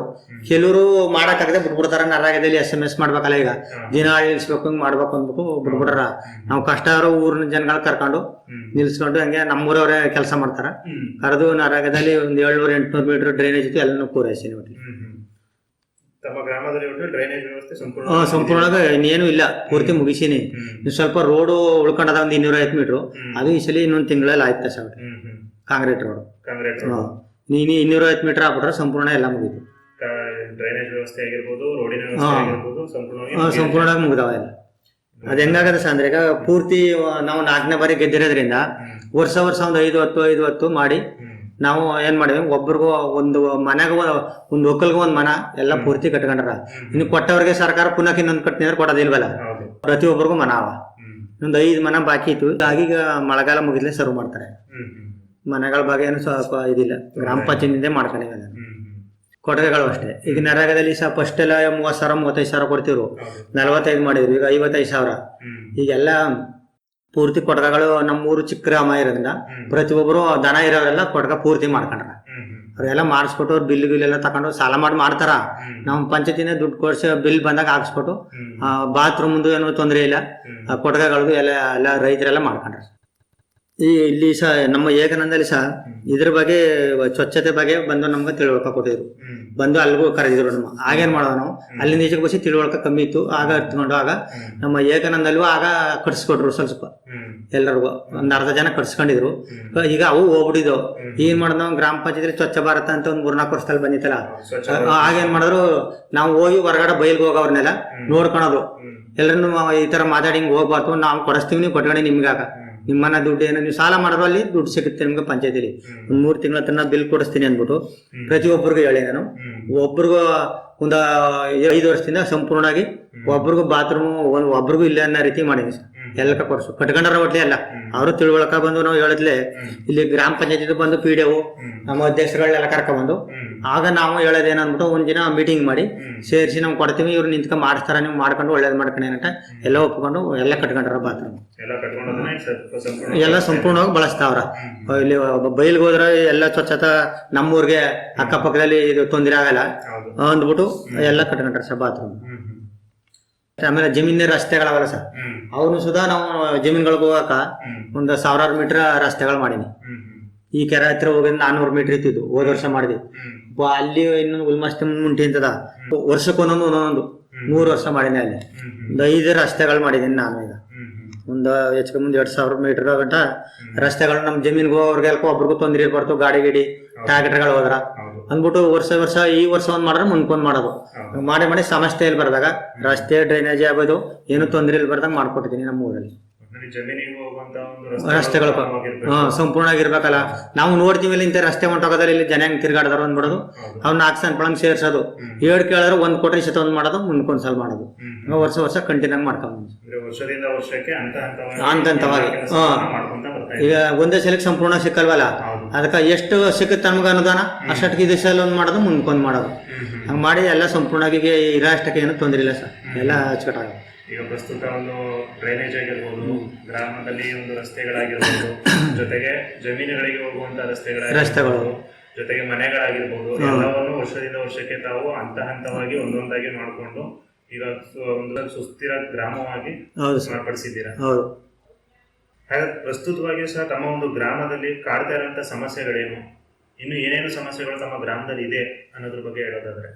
ಕೆಲವರು ಮಾಡಕ್ಕಾಗದೆ ಬಿಟ್ಬಿಡ್ತಾರ. ನರೇಗಾದಲ್ಲಿ ಎಸ್ ಎಂ ಎಸ್ ಮಾಡ್ಬೇಕಲ್ಲ ಈಗ. ದಿನ ಇಳಿಸ್ಬೇಕು ಹಿಂಗ್ ಮಾಡ್ಬೇಕು ಅಂದ್ಬಿಟ್ಟು ಬಿಟ್ಬಿಟ್ರ. ನಾವು ಕಷ್ಟ ಇರೋ ಊರಿನ ಜನಗಳ ಕರ್ಕೊಂಡು. ನಿಲ್ಸ್ಕೊಂಡು ಹಂಗೆ ನಮ್ಮೂರವರೇ ಕೆಲಸ ಮಾಡ್ತಾರ. ಕರೆದು ನರೇಗಾದಲ್ಲಿ ಒಂದು ಏಳ್ನೂರ ಎಂಟುನೂರು ಮೀಟರ್ ಡ್ರೈನೇಜ್ ಇತ್ತು ಎಲ್ಲನೂ ಪೂರೈಸಿನಿ ಒಟ್ಟಿಗೆ ಹ್ಮ್ ಹ್ಮ್. ತಮ್ಮ ಗ್ರಾಮದಲ್ಲಿ ಒಟ್ಟು ಡ್ರೈನೇಜ್ ವ್ಯವಸ್ಥೆ ಸಂಪೂರ್ಣ ಸಂಪೂರ್ಣ ಇನ್ನೇನು ಇಲ್ಲ. ಪೂರ್ತಿ ಮುಗಿಸಿನಿ. ಸ್ವಲ್ಪ ರೋಡು ಉಳ್ಕೊಂಡದ ಒಂದು ಇನ್ನೂರ ಐವತ್ತು ಮೀಟ್ರು ಅದು ಈ ಸಲ ಇನ್ನೊಂದು ತಿಂಗಳಲ್ಲಿ ಆಯ್ತು ಸರ್ ಕಾಂಕ್ರೀಟ್ ರೋಡ್ ಕಾಂಕ್ರೀಟ್ ನೀನು ಇನ್ನೂರ ಐವತ್ತು ಮೀಟರ್ ಆಗ್ಬಿಟ್ರೆ ಸಂಪೂರ್ಣ ಎಲ್ಲ ಮುಗಿದು ಡ್ರೈನೇಜ್ ವ್ಯವಸ್ಥೆ ಆಗಿರ್ಬೋದು ರೋಡಿನ ವ್ಯವಸ್ಥೆ ಹಾ. ಆಗಿರ್ಬೋದು ಸಂಪೂರ್ಣವಾಗಿ ಹಾ, ಸಂಪೂರ್ಣವಾಗಿ ಮುಗಿದಾವ ಎಲ್ಲ. ಅದ್ ಹೆಂಗಾಗದ ಸರ್ ಅಂದ್ರೆ ಈಗ ಪೂರ್ತಿ ನಾವು ನಾಲ್ಕನೇ ಬಾರಿ ಗೆದ್ದಿರೋದ್ರಿಂದ ವರ್ಷ ವರ್ಷ ಒಂದು ಐದು ಹತ್ತು ಐದು ಹತ್ತು ಮಾಡಿ. ನಾವು ಏನ್ ಮಾಡಿವಿ ಒಬ್ರಿಗೂ ಒಂದು ಮನೆಗೆ ಒಂದು ಒಕ್ಕಲ್ಗೂ ಒಂದು ಮನ ಎಲ್ಲ ಪೂರ್ತಿ ಕಟ್ಕೊಂಡ್ರ. ಇನ್ನು ಕೊಟ್ಟವ್ರಿಗೆ ಸರ್ಕಾರ ಪುನಃ ಇನ್ನೊಂದು ಕಟ್ತೀನಿ ಅಂದ್ರೆ ಕೊಡೋದಿಲ್ವಲ್ಲ ಪ್ರತಿ ಪ್ರತಿಯೊಬ್ಬರಿಗೂ ಮನ ಅವ. ಒಂದ್ ಐದು ಮನ ಬಾಕಿ ಇತ್ತು. ಹಾಗಾಗಿ ಈಗ ಮಳೆಗಾಲ ಮುಗಿದ್ಲೆ ಶುರು ಮಾಡ್ತಾರೆ. ಮನೆಗಳ ಬಗ್ಗೆ ಏನು ಸ್ವಲ್ಪ ಇದಿಲ್ಲ. ಗ್ರಾಮ ಪಂಚಾಯತಿಂದ ಹ್ಮ್ ಕೊಡುಗೆಗಳು ಅಷ್ಟೇ. ಈಗ ನರೇಗಾದಲ್ಲಿ ಸಹ ಫಸ್ಟ್ ಎಲ್ಲ ಮೂವತ್ತು ಸಾವಿರ ಮೂವತ್ತೈದು ಸಾವಿರ ಕೊಡ್ತಿದ್ರು ನಲ್ವತ್ತೈದು ಮಾಡಿದ್ರು. ಈಗ ಐವತ್ತೈದು ಸಾವಿರ. ಈಗೆಲ್ಲ ಪೂರ್ತಿ ಕೊಡಗಗಳು ನಮ್ಮೂರು ಚಿಕ್ಕ ಗ್ರಾಮ ಇರೋದ್ರಿಂದ ಪ್ರತಿಯೊಬ್ಬರು ದನ ಇರೋರೆಲ್ಲ ಕೊಡಗ ಪೂರ್ತಿ ಮಾಡ್ಕೊಂಡ್ರ. ಅವರೆಲ್ಲ ಮಾಡಿಸ್ಬಿಟ್ಟು ಅವ್ರು ಬಿಲ್ ಗಿಲ್ ಎಲ್ಲ ತಗೊಂಡು ಸಾಲ ಮಾಡಿ ಮಾಡ್ತಾರ. ನಮ್ಮ ಪಂಚಾಯತಿನ ದುಡ್ಡು ಕೊಡ್ಸಿ ಬಿಲ್ ಬಂದಾಗ ಹಾಕ್ಸ್ಬಿಟ್ಟು ಬಾತ್ರೂಮ್ ಬಾತ್ರೂಮ್ದು ಏನೂ ತೊಂದರೆ ಇಲ್ಲ. ಕೊಡಗಗಳದು ಎಲ್ಲ ಎಲ್ಲ ರೈತರೆಲ್ಲ ಮಾಡ್ಕೊಂಡ್ರ. ಈ ಇಲ್ಲಿ ಸಹ ನಮ್ಮ ಏಕನಂದಲ್ಲಿ ಸಹ ಇದ್ರ ಬಗ್ಗೆ ಸ್ವಚ್ಛತೆ ಬಗ್ಗೆ ಬಂದು ನಮ್ಗೆ ತಿಳುವಳಿಕೆ ಕೊಟ್ಟಿದ್ರು. ಬಂದು ಅಲ್ಲಿಗೂ ಕರೆದಿದ್ರು ನಮ್ಮ ಆಗೇನ್ ಮಾಡೋದು ನಾವು? ಅಲ್ಲಿಂದ ನಿಜಕ್ಕೆ ಬಸಿ ತಿಳುವಳಿಕೆ ಕಮ್ಮಿ ಇತ್ತು. ಆಗ ಹತ್ಕೊಂಡು ಆಗ ನಮ್ಮ ಏಕನಂದಲ್ಲೂ ಆಗ ಕಟ್ಸ್ಕೊಟ್ರು ಸ್ವಲ್ಪ. ಎಲ್ಲರಿಗೂ. ಒಂದ್ ಅರ್ಧ ಜನ ಕಟ್ಸ್ಕೊಂಡಿದ್ರು. ಈಗ ಅವು ಹೋಗ್ಬಿಟ್ಟಿದ್ವು. ಏನ್ ಮಾಡೋದು ನಾವು? ಗ್ರಾಮ ಪಂಚಾಯತ್ ಸ್ವಚ್ಛ ಭಾರತ ಅಂತ ಒಂದ್ ಮೂರ್ನಾಲ್ಕು ವರ್ಷದಲ್ಲಿ ಬಂದಿತ್ತಲ್ಲ? ಆಗೇನ್ ಮಾಡಿದ್ರು. ನಾವು ಹೋಗಿ ಹೊರಗಡೆ ಬೈಲ್ಗೆ ಹೋಗೋರ್ನೆಲ್ಲ ನೋಡ್ಕೊಳೋದು. ಎಲ್ಲರೂ ಎಲ್ಲರನ್ನು ಈ ತರ ಮಾತಾಡಿ ಹಿಂಗ್ ಹೋಗ್ಬಾರ್ದು. ನಾವು ಕೊಡಿಸ್ತೀವಿ ನೀವು ಕೊಟ್ಕೊಂಡು ನಿಮ್ಗಾಗ. ನಿಮ್ಮನ್ನ ದುಡ್ಡು ಏನೋ ನೀವು ಸಾಲ ಮಾಡಿದ್ರು ಅಲ್ಲಿ ದುಡ್ಡು ಸಿಗುತ್ತೆ ನಿಮ್ಗೆ ಪಂಚಾಯತಿಲಿ. ಒಂದ್ ಮೂರ್ ತಿಂಗಳ ತನಕ ಬಿಲ್ ಕೊಡಿಸ್ತೀನಿ ಅಂದ್ಬಿಟ್ಟು ಪ್ರತಿಯೊಬ್ಬರಿಗೂ ಹೇಳಿ ನಾನು. ಒಬ್ರಿಗೂ ಒಂದ ಐದು ವರ್ಷದಿಂದ ಸಂಪೂರ್ಣವಾಗಿ ಒಬ್ರಿಗೂ ಬಾತ್ರೂಮ್ ಒಂದ್ ಒಬ್ರಿಗೂ ಇಲ್ಲ ಅನ್ನೋ ರೀತಿ ಮಾಡಿದೀನಿ ಸರ್. ಎಲ್ಲ ಕೊಡ್ಸು ಕಟ್ಕೊಂಡಾರ ಒಟ್ಲಿ ಎಲ್ಲ ಅವರು ತಿಳುವಳಕ ಬಂದು ನಾವು ಹೇಳಿದ್ಲೆ ಇಲ್ಲಿ ಗ್ರಾಮ ಪಂಚಾಯತಿ ಬಂದು ಪಿ ಡಿ ನಮ್ಮ ಅಧ್ಯಕ್ಷರುಗಳೆಲ್ಲ ಕರ್ಕೊಂಡ್ಬಂದು ಆಗ ನಾವು ಹೇಳೋದೇನಂದ್ಬಿಟ್ಟು ಒಂದ್ ಒಂದಿನ ಮೀಟಿಂಗ್ ಮಾಡಿ ಸೇರಿಸಿ ನಾವು ಕೊಡ್ತೀವಿ ಇವ್ರು ನಿಂತ್ಕೊಂಡು ಮಾಡಿಸ್ತಾರ ನೀವು ಮಾಡ್ಕೊಂಡು ಒಳ್ಳೇದು ಮಾಡ್ಕೊಂಡು ಏನಂತ ಎಲ್ಲ ಒಪ್ಕೊಂಡು ಎಲ್ಲ ಕಟ್ಕೊಂಡ್ರ ಬಾತ್ರೂಮ್ ಎಲ್ಲ ಸಂಪೂರ್ಣವಾಗಿ. ಬಳಸ್ತಾವ್ರ ಇಲ್ಲಿ ಬೈಲ್ಗೆ ಹೋದ್ರೆ ಎಲ್ಲ ಸ್ವಚ್ಛತ ನಮ್ಮೂರ್ಗೆ ಅಕ್ಕಪಕ್ಕದಲ್ಲಿ ಇದು ತೊಂದರೆ ಆಗಲ್ಲ ಅಂದ್ಬಿಟ್ಟು ಎಲ್ಲ ಕಟ್ಕೊಂಡ್ರ ಸರ್ ಬಾತ್ರೂಮ್ ಆಮೇಲೆ ಜಮೀನಿನ ರಸ್ತೆಗಳವಲ್ಲ ಸರ್. ಅವನು ಸುಧಾ ನಾವು ಜಮೀನ್ಗಳಿಗೆ ಹೋಗಾಕ ಒಂದು ಸಾವಿರಾರು ಮೀಟರ್ ರಸ್ತೆಗಳು ಮಾಡೀನಿ ಈ ಕೆರೆ ಹತ್ರ ಹೋಗಿದ್ ನಾನ್ನೂರು ಮೀಟರ್ ಇತ್ತಿದ್ದು ಹೋದ ವರ್ಷ ಮಾಡಿದ್ವಿ. ಅಲ್ಲಿ ಇನ್ನೊಂದು ಉಲ್ಮಸ್ತಿ ಮುಂಟಿ ಅಂತದ ವರ್ಷಕ್ಕೊಂದೊಂದು ಒಂದೊಂದು ಮೂರು ವರ್ಷ ಮಾಡೀನಿ ಅಲ್ಲಿ. ಒಂದು ಐದು ರಸ್ತೆಗಳು ಮಾಡಿದ್ದೀನಿ ನಾನು ಈಗ. ಒಂದು ಹೆಚ್ಚು ಮುಂದೆ ಎರಡು ಸಾವಿರ ಮೀಟರ್ ಗಂಟ ರಸ್ತೆಗಳು ನಮ್ಮ ಜಮೀನ್ಗೆ ಹೋಗೋರ್ಗೆ ಅಲ್ಪ ಒಬ್ರಿಗೂ ತೊಂದರೆ ಇರ್ಬಾರ್ದು ಗಾಡಿ ಗಿಡಿ ಟ್ರಾಕ್ಟರ್ಗಳು ಹೋದ್ರ. ಹೌದು. ಅಂದ್ಬಿಟ್ಟು ವರ್ಷ ವರ್ಷ ಈ ವರ್ಷ ಒಂದ್ ಮಾಡಿದ್ರೆ ಮುಂದ್ಕೊಂಡ್ ಮಾಡೋದು. ಮಾಡಿ ಮಾಡಿ ಸಮಸ್ಯೆ ಇಲ್ಲಿ ಬರ್ದಾಗ. ರಸ್ತೆ ಡ್ರೈನೇಜ್ ಆಗೋದು ಏನು ತೊಂದರೆ ಇಲ್ಲಿ ಬರ್ದಾಗ ಮಾಡ್ಕೊಟ್ಟಿದ್ದೀನಿ ನಮ್ಮ ಊರಲ್ಲಿ. ರಸ್ತೆಗಳು ಸಂಪೂರ್ಣ ಆಗಿರ್ಬೇಕಲ್ಲ ನಾವು ನೋಡ್ತೀವಿ ಇಲ್ಲಿ ಇಂಥ ರಸ್ತೆ ಹೊಂಟೋಗೋದಲ್ಲಿ ಇಲ್ಲಿ ಜನ ಹೆಂಗ್ ತಿರ್ಗಾಡ್ದಾರ ಅಂದ್ಬಿಡೋದು. ಅವ್ನ ಸಣ್ಣ ಪಳಂಗ್ ಸೇರ್ಸೋದು. ಏಳು ಕೇಳಿದ್ರೆ ಒಂದ್ ಕೋಟಿ ಸತ ಒಂದ್ ಮಾಡೋದು ಮುಂದ್ಕೊಂದ್ ಸಲ ಮಾಡೋದು. ವರ್ಷ ವರ್ಷ ಕಂಟಿನ್ಯೂ ಮಾಡ್ಕೊಂಡು ಹಂತವಾಗಿ ಈಗ ಒಂದೇ ಸಲಕ್ಕೆ ಸಂಪೂರ್ಣ ಸಿಕ್ಕಲ್ವಲ್ಲ? ಅದಕ್ಕೆ ಎಷ್ಟು ಸಿಕ್ಕುತ್ತೆ ನಮ್ಗೆ ಅನುದಾನ? ಅಷ್ಟಕ್ಕೆ ಇದು ಸಲ ಒಂದ್ ಮಾಡೋದು ಮುಂದ್ಕೊಂಡ್ ಮಾಡೋದು. ಹಂಗ್ ಮಾಡಿ ಎಲ್ಲ ಸಂಪೂರ್ಣವಾಗಿ ಇರೋ ಅಷ್ಟಕ್ಕೆ ಏನು ತೊಂದರೆ ಇಲ್ಲ ಸರ್. ಎಲ್ಲ ಅಚ್ಚುಕಟ್ಟಾಗ ಈಗ ಪ್ರಸ್ತುತ ಒಂದು ಡ್ರೈನೇಜ್ ಆಗಿರ್ಬೋದು ಗ್ರಾಮದಲ್ಲಿ ಒಂದು ರಸ್ತೆಗಳಾಗಿರ್ಬೋದು ಜೊತೆಗೆ ಜಮೀನುಗಳಿಗೆ ಹೋಗುವಂತ ರಸ್ತೆಗಳಾಗಿರ್ಬೋದು ರಸ್ತೆಗಳು. ಜೊತೆಗೆ ಮನೆಗಳಾಗಿರ್ಬೋದು ಎಲ್ಲವನ್ನು ವರ್ಷದಿಂದ ವರ್ಷಕ್ಕೆ ತಾವು ಹಂತ ಹಂತವಾಗಿ ಒಂದೊಂದಾಗಿ ಮಾಡಿಕೊಂಡು ಈಗ ಒಂದು ಸುಸ್ಥಿರ ಗ್ರಾಮವಾಗಿ ಮಾರ್ಪಡಿಸಿದ್ದೀರಾ? ಹೌದು. ಹಾಗಾದ್ರೆ ಪ್ರಸ್ತುತವಾಗಿ ಸಹ ತಮ್ಮ ಒಂದು ಗ್ರಾಮದಲ್ಲಿ ಕಾಡ್ತಾ ಇರುವಂತ ಸಮಸ್ಯೆಗಳೇನು? ಇನ್ನು ಏನೇನು ಸಮಸ್ಯೆಗಳು ತಮ್ಮ ಗ್ರಾಮದಲ್ಲಿ ಇದೆ ಅನ್ನೋದ್ರ ಬಗ್ಗೆ ಹೇಳೋದಾದ್ರೆ.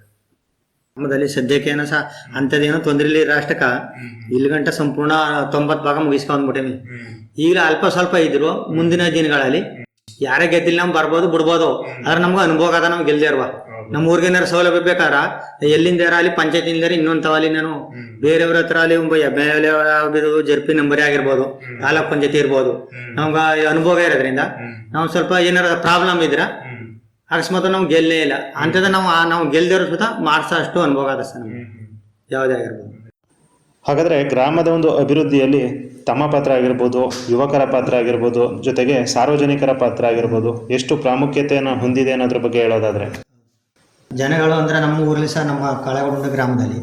ಗ್ರಾಮದಲ್ಲಿ ಸದ್ಯಕ್ಕೆ ಏನೋ ಸಹ ಅಂಥದ್ದೇನೋ ತೊಂದರೆ ಇಲ್ಲ ಅಷ್ಟಕ್ಕ ಇಲ್ಲಿ ಗಂಟ ಸಂಪೂರ್ಣ ತೊಂಬತ್ತು ಭಾಗ ಮುಗಿಸ್ಕೊಂಡ್ಬಿಟ್ಟೇನಿ ಈಗ ಅಲ್ಪ ಸ್ವಲ್ಪ ಇದ್ರು ಮುಂದಿನ ದಿನಗಳಲ್ಲಿ. ಯಾರೇ ಗೆದ್ದಿಲ್ಲ ನಮ್ ಬರ್ಬೋದು ಬಿಡ್ಬೋದು. ಆದ್ರೆ ನಮ್ಗೆ ಅನುಭವ ಅದ ನಮ್ಗೆ ಗೆಲ್ದೇ ಇರುವ. ನಮ್ಮ ಏನಾರು ಸೌಲಭ್ಯ ಬೇಕಾರ ಎಲ್ಲಿಂದ ಅಲ್ಲಿ ಪಂಚಾಯತಿಂದ ಇನ್ನೊಂದ್ ನಾನು ಬೇರೆಯವ್ರ ಹತ್ರ ಅಲ್ಲಿ ಜರ್ಪಿ ನಂಬರ್ ಆಗಿರ್ಬೋದು ತಾಲೂಕ್ ಪಂಚಾಯತಿ ಇರ್ಬೋದು. ನಮ್ಗೆ ಅನುಭವ ಇರೋದ್ರಿಂದ ನಾವು ಸ್ವಲ್ಪ ಏನಾರ ಪ್ರಾಬ್ಲಮ್ ಇದ್ರ ಅಕಸ್ಮಾತ್ ನಾವು ಗೆಲ್ಲೇ ಇಲ್ಲ. ಅಂಥದ್ದು ನಾವು ಆ- ನಾವು ಗೆಲ್ದಿರೋ ಸುತ್ತ ಮಾಡ್ಸೋ ಅಷ್ಟು ಅನುಭವ ಆಗುತ್ತೆ ಸರ್ ನಮ್ಗೆ. ಯಾವುದೇ ಆಗಿರ್ಬೋದು. ಹಾಗಾದರೆ ಗ್ರಾಮದ ಒಂದು ಅಭಿವೃದ್ಧಿಯಲ್ಲಿ ತಮ್ಮ ಪಾತ್ರ ಆಗಿರ್ಬೋದು ಯುವಕರ ಪಾತ್ರ ಆಗಿರ್ಬೋದು ಜೊತೆಗೆ ಸಾರ್ವಜನಿಕರ ಪಾತ್ರ ಆಗಿರ್ಬೋದು ಎಷ್ಟು ಪ್ರಾಮುಖ್ಯತೆಯನ್ನು ಹೊಂದಿದೆ ಅನ್ನೋದ್ರ ಬಗ್ಗೆ ಹೇಳೋದಾದ್ರೆ. ಜನಗಳು ಅಂದ್ರೆ ನಮ್ಮ ಊರಲ್ಲಿ ಸಹ ನಮ್ಮ ಕಳೆಗೊಂಡ ಗ್ರಾಮದಲ್ಲಿ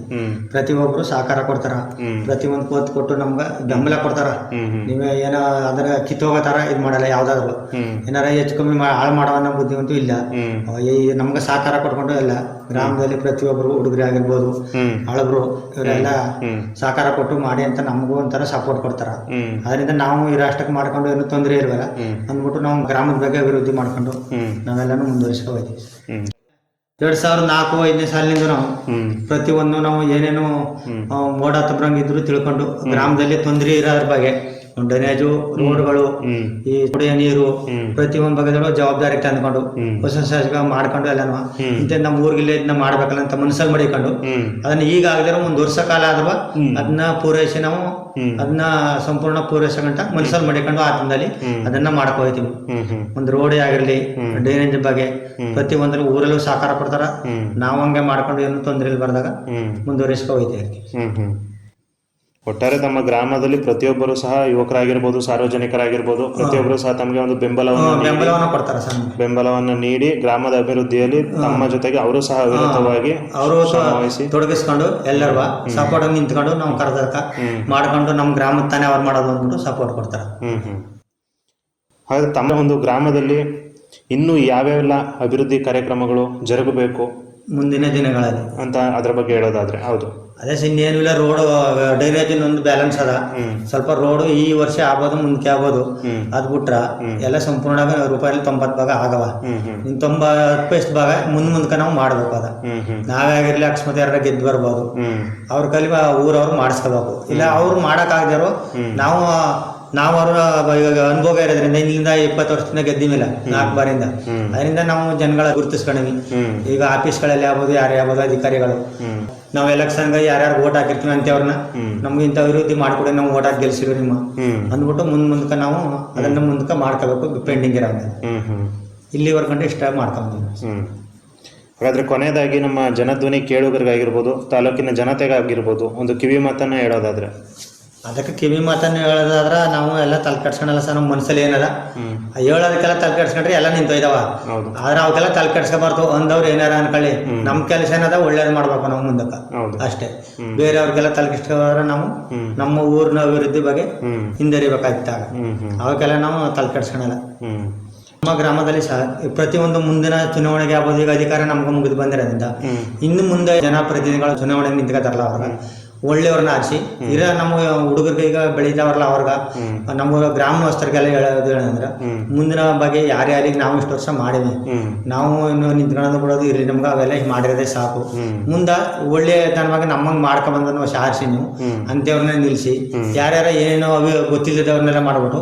ಪ್ರತಿ ಪ್ರತಿಯೊಬ್ರು ಸಹಕಾರ ಕೊಡ್ತಾರ. ಪ್ರತಿ ಪ್ರತಿಯೊಂದು ಕೋತ್ ಕೊಟ್ಟು ನಮ್ಗ ಬೆಂಬಲ ಕೊಡ್ತಾರ. ನೀವೇ ಏನೋ ಅದರ ಕಿತ್ತೋಗತಾರ ಇದ್ ಮಾಡಲ್ಲ ಯಾವ್ದಾದ್ರು. ಏನಾರ ಹೆಚ್ಚು ಕಮ್ಮಿ ಹಾಳು ಮಾಡುವ ಬುದ್ಧಿವಂತೂ ಇಲ್ಲ. ನಮ್ಗ ಸಹಕಾರ ಕೊಟ್ಕೊಂಡು ಎಲ್ಲ ಗ್ರಾಮದಲ್ಲಿ ಪ್ರತಿಯೊಬ್ಬರು ಹುಡುಗರು ಆಗಿರ್ಬೋದು ಹಳಬ್ರು ಇವರೆಲ್ಲ ಸಹಕಾರ ಕೊಟ್ಟು ಮಾಡಿ ಅಂತ ನಮಗೂ ಒಂಥರ ಸಪೋರ್ಟ್ ಕೊಡ್ತಾರ. ಅದರಿಂದ ನಾವು ಈ ರಾಷ್ಟ್ರಕ್ಕೆ ಮಾಡ್ಕೊಂಡು ಏನು ತೊಂದರೆ ಇಲ್ವಲ್ಲ ಅಂದ್ಬಿಟ್ಟು ನಾವು ಗ್ರಾಮದ ಬಗ್ಗೆ ಅಭಿವೃದ್ಧಿ ಮಾಡ್ಕೊಂಡು ನಾವೆಲ್ಲಾನು ಮುಂದುವರಿಸ್ಕೋ ಹೋಗ್ತೀವಿ ಎರಡ್ ಸಾವಿರದ ನಾಲ್ಕು ಐದನೇ ಸಾಲಿನಿಂದ ನಾವು ಪ್ರತಿಯೊಂದು ನಾವು ಏನೇನು ಮೋಡ ತಬ್ರಂಗಿದ್ರು ತಿಳ್ಕೊಂಡು ಗ್ರಾಮದಲ್ಲಿ ತೊಂದರೆ ಇರೋದ್ರ ಬಗ್ಗೆ ಡ್ರೈನೇಜು ರೋಡ್ಗಳು ಈ ಕುಡಿಯ ನೀರು ಪ್ರತಿ ಒಂದ್ ಬಗೆದಳು ಜವಾಬ್ದಾರಿ ತಂದ್ಕೊಂಡು. ಹೊಸ ಹೊಸ ಮಾಡ್ಕೊಂಡು ಎಲ್ಲ. ಇಂಥ ನಮ್ಮ ಊರಿಗಿಲ್ಲ ಇದನ್ನ ಮಾಡ್ಬೇಕಲ್ಲ ಅಂತ ಮನಸ್ಸಲ್ಲಿ ಮಡಿಕೊಂಡು ಅದನ್ನ ಈಗ ಆಗದಿರೋ ಒಂದು ವರ್ಷ ಕಾಲ ಆದ್ರೂ. ಅದನ್ನ ಪೂರೈಸಿ ನಾವು. ಅದನ್ನ ಸಂಪೂರ್ಣ ಪೂರೈಸಕಂಟ ಮನಸ್ಸಲ್ಲಿ ಮಡಿಕೊಂಡು ಆ ದಿನದಲ್ಲಿ ಅದನ್ನ ಮಾಡ್ಕೋತೀವಿ ಒಂದ್ ರೋಡೇ ಆಗಿರ್ಲಿ. ಡ್ರೈನೇಜ್ ಬಗ್ಗೆ ಪ್ರತಿ ಒಂದ್ರಲ್ಲಿ ಊರಲ್ಲೂ ಸಹಕಾರ ಕೊಡ್ತಾರ. ನಾವ್ ಹಂಗೆ ಮಾಡ್ಕೊಂಡು ಏನು ತೊಂದ್ರೆ ಇಲ್ಲ ಬರ್ದಾಗ ಹ್ಮ್. ಮುಂದುವರಿಸ್ಕೊ ಹ್ಮ್. ಒಟ್ಟಾರೆ ತಮ್ಮ ಗ್ರಾಮದಲ್ಲಿ ಪ್ರತಿಯೊಬ್ಬರು ಸಹ ಯುವಕರಾಗಿರ್ಬೋದು ಸಾರ್ವಜನಿಕರಾಗಿರ್ಬೋದು ಪ್ರತಿಯೊಬ್ಬರು ಸಹ ತಮಗೆ ಒಂದು ಬೆಂಬಲವನ್ನು ಬೆಂಬಲವನ್ನ ಕೊಡ್ತಾರ ಸರ್. ಬೆಂಬಲವನ್ನು ನೀಡಿ ಗ್ರಾಮದ ಅಭಿವೃದ್ಧಿಯಲ್ಲಿ ತಮ್ಮ ಜೊತೆಗೆ ಅವರು ಸಹ ಅವಿರತವಾಗಿ ಅವರು ವಹಿಸಿ ತೊಡಗಿಸ್ಕೊಂಡು ಎಲ್ಲರೂ ಸಪೋರ್ಟ್ ನಿಂತ್ಕೊಂಡು ನಾವು ಕರೆದರ್ಕ ಮಾಡ್ಕೊಂಡು ನಮ್ಮ ಗ್ರಾಮದ ತಾನೇ ಅವ್ರು ಮಾಡೋದು ಅಂದ್ಬಿಟ್ಟು ಸಪೋರ್ಟ್ ಕೊಡ್ತಾರೆ. ಹ್ಮ್ ಹ್ಮ್. ಹಾಗಾದ್ರೆ ತಮ್ಮ ಒಂದು ಗ್ರಾಮದಲ್ಲಿ ಇನ್ನೂ ಯಾವ್ಯಾವೆಲ್ಲ ಅಭಿವೃದ್ಧಿ ಕಾರ್ಯಕ್ರಮಗಳು ಜರುಗಬೇಕು ಮುಂದಿನ ದಿನಗಳಲ್ಲಿ. ಅಂತ ಅದ್ರ ಬಗ್ಗೆ ಹೇಳೋದಾದ್ರೆ ಹೌದು. ಅದೇ ಸಿನ್ ಇನ್ನೇನು ಇಲ್ಲ ರೋಡ್ ಡೈರೇಜ್ ಒಂದು ಬ್ಯಾಲೆನ್ಸ್ ಅದ. ಸ್ವಲ್ಪ ರೋಡ್ ಈ ವರ್ಷ ಆಗ್ಬೋದು ಮುಂದಕ್ಕೆ ಆಗ್ಬೋದು. ಅದ್ ಬಿಟ್ರ ಎಲ್ಲ ಸಂಪೂರ್ಣ ರೂಪಾಯಿ ತೊಂಬತ್ ಭಾಗ ಆಗವ. ಇನ್ ತೊಂಬತ್ತು ಎಷ್ಟು ಭಾಗ ಮುಂದ್ ಮುಂದ್ಕ ನಾವು ಮಾಡ್ಬೇಕು ಅದ. ನಾವೇ ಆಗಿರ್ಲಿ ಅಕಸ್ಮಾತ್ ಯಾರ ಗೆದ್ದು ಬರ್ಬೋದು. ಅವ್ರ ಕಲಿ ಊರವ್ರು ಮಾಡಿಸ್ಕೋಬೇಕು. ಇಲ್ಲ ಅವ್ರು ಮಾಡಕ್ಕಾಗದಿರೋ ನಾವು ನಾವು ಅವ್ರ ಇವಾಗ ಅನುಭವ ಇರೋದ್ರಿಂದ ಇಲ್ಲಿಂದ ಇಪ್ಪತ್ತು ವರ್ಷದಿಂದ ಗೆದ್ದಿಮಿಲ್ಲ ನಾಲ್ಕು ಬಾರಿಂದ ಅದರಿಂದ ನಾವು ಜನಗಳ ಗುರುತಿಸ್ಕೊಂಡಿವಿ. ಈಗ ಆಫೀಸ್ಗಳಲ್ಲಿ ಆಗ್ಬೋದು ಯಾರು ಆಗ್ಬೋದು ಅಧಿಕಾರಿಗಳು. ನಾವು ಎಲೆಕ್ಷನ್ಗೆ ಯಾರ್ಯಾರು ಓಟ್ ಹಾಕಿರ್ತೀವಿ ಅಂತೇವ್ರನ್ನ ನಮ್ಗೆ ಇಂಥ ಅಭಿವೃದ್ಧಿ ಮಾಡ್ಕೊಡಿ ನಾವು ಓಟ್ ಹಾಕಿ ಗೆಲ್ಸಿರೋ ನಿಮ್ಮ. ಅಂದ್ಬಿಟ್ಟು ಮುಂದ್ ಮುಂದಕ್ಕೆ ನಾವು ಅದನ್ನ ಮುಂದಕ್ಕೆ ಮಾಡ್ಕೋಬೇಕು ಪೆಂಡಿಂಗ್ ಇರೋ ಇಲ್ಲಿವರೆಗಂಟು ಇಷ್ಟ ಮಾಡ್ಕೊಂಬಂದಿವಿ ಹ್ಮ್. ಹಾಗಾದ್ರೆ ಕೊನೆಯದಾಗಿ ನಮ್ಮ ಜನಧ್ವನಿ ಕೇಳುಗರಿಗಾಗಿರ್ಬೋದು ತಾಲೂಕಿನ ಜನತೆಗಾಗಿರ್ಬೋದು ಒಂದು ಕಿವಿ ಮಾತನ್ನ ಹೇಳೋದಾದ್ರೆ. ಅದಕ್ಕೆ ಕಿವಿ ಮಾತನ್ನು ಹೇಳೋದಾದ್ರೆ ನಾವು ಎಲ್ಲ ತಲೆ ಕೆಡ್ಸ್ಕೊಳಲ್ಲ ಸರ್ ನಮ್ಮ ಮನಸ್ಸಲ್ಲಿ ಏನದ? ಹೇಳೋದಕ್ಕೆಲ್ಲ ತಲೆ ಕೆಡ್ಸ್ಕೊಂಡ್ರೆ ಎಲ್ಲ ನಿಂತೋಯ್ದವ. ಆದ್ರೆ ಅವಕ್ಕೆಲ್ಲ ತಲೆ ಕೆಡ್ಸ್ಕೊಬಾರ್ದು. ಅಂದವ್ರು ಏನಾರ ಅನ್ಕೊಳ್ಳಿ. ನಮ್ಮ ಕೆಲಸ ಏನದ? ಒಳ್ಳೇದು ಮಾಡ್ಬೇಕು ನಾವು ಮುಂದಕ್ಕೆ. ಅಷ್ಟೇ. ಬೇರೆಯವ್ರಿಗೆಲ್ಲ ತಲೆ ಕೆಡ್ಸ್ಕೊಂಡ್ರೆ ನಾವು. ನಮ್ಮ ಊರಿನ ಅಭಿವೃದ್ಧಿ ಬಗ್ಗೆ ಹಿಂದರಿಬೇಕಾಗಿತ್ತ ಅವಕ್ಕೆಲ್ಲ ನಾವು ತಲೆ ಕೆಡ್ಸ್ಕೊಳಲ್ಲ. ನಮ್ಮ ಗ್ರಾಮದಲ್ಲಿ ಸಹ ಪ್ರತಿಯೊಂದು ಮುಂದಿನ ಚುನಾವಣೆಗೆ ಆಗ್ಬೋದು. ಈಗ ಅಧಿಕಾರ ನಮ್ಗೆ ಮುಗಿದು ಬಂದಿರೋದ್ರಿಂದ ಇನ್ನು ಮುಂದೆ ಜನಪ್ರತಿನಿಧಿಗಳು ಚುನಾವಣೆಗೆ ನಿಂತ್ಕೊತಾರಲ್ಲ ಅವ್ರ ಒಳ್ಳೆಯವ್ರನ್ನ ಆರಿಸಿ. ಇರ ನಮ್ಮ ಹುಡುಗರಿಗೆ ಈಗ ಬೆಳೀತಾವ್ರಲ್ಲ ಅವ್ರಗ. ನಮ್ಮ ಗ್ರಾಮಸ್ಥರಿಗೆಲ್ಲ ಹೇಳೋದು ಏನಂದ್ರೆ ಮುಂದಿನ ಬಗ್ಗೆ ಯಾರ್ಯಾರಿಗೆ ನಾವು ಇಷ್ಟು ವರ್ಷ ಮಾಡಿವಿ. ನಾವು ಇನ್ನು ನಿಂತ್ಕೊಳ್ಳೋದು ಬಿಡೋದು ಇರಲಿ ನಮ್ಗೆ ಅವೆಲ್ಲ ಮಾಡಿರೋದೇ ಸಾಕು. ಮುಂದ ಒಳ್ಳೆ ತನವಾಗಿ ನಮ್ಮಂಗೆ ಮಾಡ್ಕೊಂಬಂದ ನಾವು ಸಾರಿಸಿ ನೀವು ಅಂತೇವ್ರನ್ನ ನಿಲ್ಲಿಸಿ ಯಾರ್ಯಾರ ಏನೇನೋ ಅವಿ ಗೊತ್ತಿಲ್ಲದವ್ರನ್ನೆಲ್ಲ ಮಾಡ್ಬಿಟ್ಟು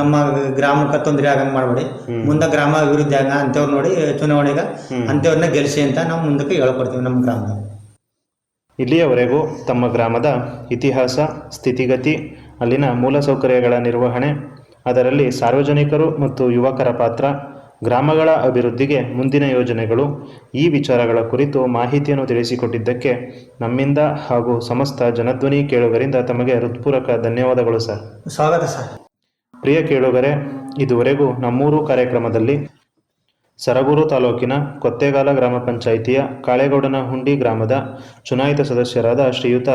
ನಮ್ಮ ಗ್ರಾಮಕ್ಕೆ ತೊಂದರೆ ಆಗಂಗೆ ಮಾಡ್ಬೇಡಿ. ಮುಂದೆ ಗ್ರಾಮ ಅಭಿವೃದ್ಧಿ ಆಗ ಅಂತವ್ರು ನೋಡಿ ಚುನಾವಣೆಗೆ ಅಂತೇವ್ರನ್ನ ಗೆಲ್ಲಿಸಿ ಅಂತ ನಾವು ಮುಂದಕ್ಕೆ ಹೇಳ್ಕೊಡ್ತೀವಿ ನಮ್ಮ ಗ್ರಾಮದಾಗ ಇಲ್ಲಿಯವರೆಗೂ ತಮ್ಮ ಗ್ರಾಮದ ಇತಿಹಾಸ ಸ್ಥಿತಿಗತಿ ಅಲ್ಲಿನ ಮೂಲಸೌಕರ್ಯಗಳ ನಿರ್ವಹಣೆ ಅದರಲ್ಲಿ ಸಾರ್ವಜನಿಕರು ಮತ್ತು ಯುವಕರ ಪಾತ್ರ ಗ್ರಾಮಗಳ ಅಭಿವೃದ್ಧಿಗೆ ಮುಂದಿನ ಯೋಜನೆಗಳು ಈ ವಿಚಾರಗಳ ಕುರಿತು ಮಾಹಿತಿಯನ್ನು ತಿಳಿಸಿಕೊಟ್ಟಿದ್ದಕ್ಕೆ ನಮ್ಮಿಂದ ಹಾಗೂ ಸಮಸ್ತ ಜನಧ್ವನಿ ಕೇಳುಗರಿಂದ ತಮಗೆ ಹೃತ್ಪೂರ್ವಕ ಧನ್ಯವಾದಗಳು ಸರ್. ಸ್ವಾಗತ ಸರ್. ಪ್ರಿಯ ಕೇಳುಗರೆ ಇದುವರೆಗೂ ನಮ್ಮೂರು ಕಾರ್ಯಕ್ರಮದಲ್ಲಿ ಸರಗೂರು ತಾಲೂಕಿನ ಕೊತ್ತೆಗಾಲ ಗ್ರಾಮ ಪಂಚಾಯಿತಿಯ ಕಾಳೇಗೌಡನ ಹುಂಡಿ ಗ್ರಾಮದ ಚುನಾಯಿತ ಸದಸ್ಯರಾದ ಶ್ರೀಯುತ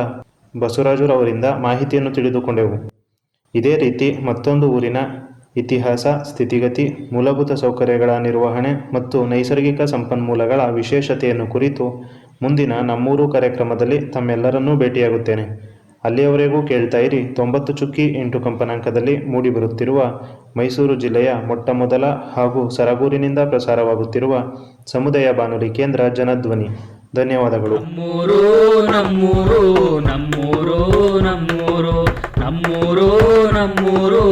ಬಸವರಾಜುರವರಿಂದ ಮಾಹಿತಿಯನ್ನು ತಿಳಿದುಕೊಂಡೆವು. ಇದೇ ರೀತಿ ಮತ್ತೊಂದು ಊರಿನ ಇತಿಹಾಸ, ಸ್ಥಿತಿಗತಿ, ಮೂಲಭೂತ ಸೌಕರ್ಯಗಳ ನಿರ್ವಹಣೆ ಮತ್ತು ನೈಸರ್ಗಿಕ ಸಂಪನ್ಮೂಲಗಳ ವಿಶೇಷತೆಯನ್ನು ಕುರಿತು ಮುಂದಿನ ನಮ್ಮೂರು ಕಾರ್ಯಕ್ರಮದಲ್ಲಿ ತಮ್ಮೆಲ್ಲರನ್ನೂ ಭೇಟಿಯಾಗುತ್ತೇನೆ. ಅಲ್ಲಿಯವರೆಗೂ ಕೇಳ್ತಾ ಇರಿ, ತೊಂಬತ್ತು ಚುಕ್ಕಿ ಎಂಟು ಕಂಪನಾಂಕದಲ್ಲಿ ಮೂಡಿಬರುತ್ತಿರುವ ಮೈಸೂರು ಜಿಲ್ಲೆಯ ಮೊಟ್ಟಮೊದಲ ಹಾಗೂ ಸರಗೂರಿನಿಂದ ಪ್ರಸಾರವಾಗುತ್ತಿರುವ ಸಮುದಾಯ ಬಾನುಲಿ ಕೇಂದ್ರ ಜನಧ್ವನಿ. ಧನ್ಯವಾದಗಳು. ನಮ್ಮೂರು ನಮ್ಮೂರು ನಮ್ಮೂರು ನಮ್ಮೂರು ನಮ್ಮೂರು ನಮ್ಮೂರು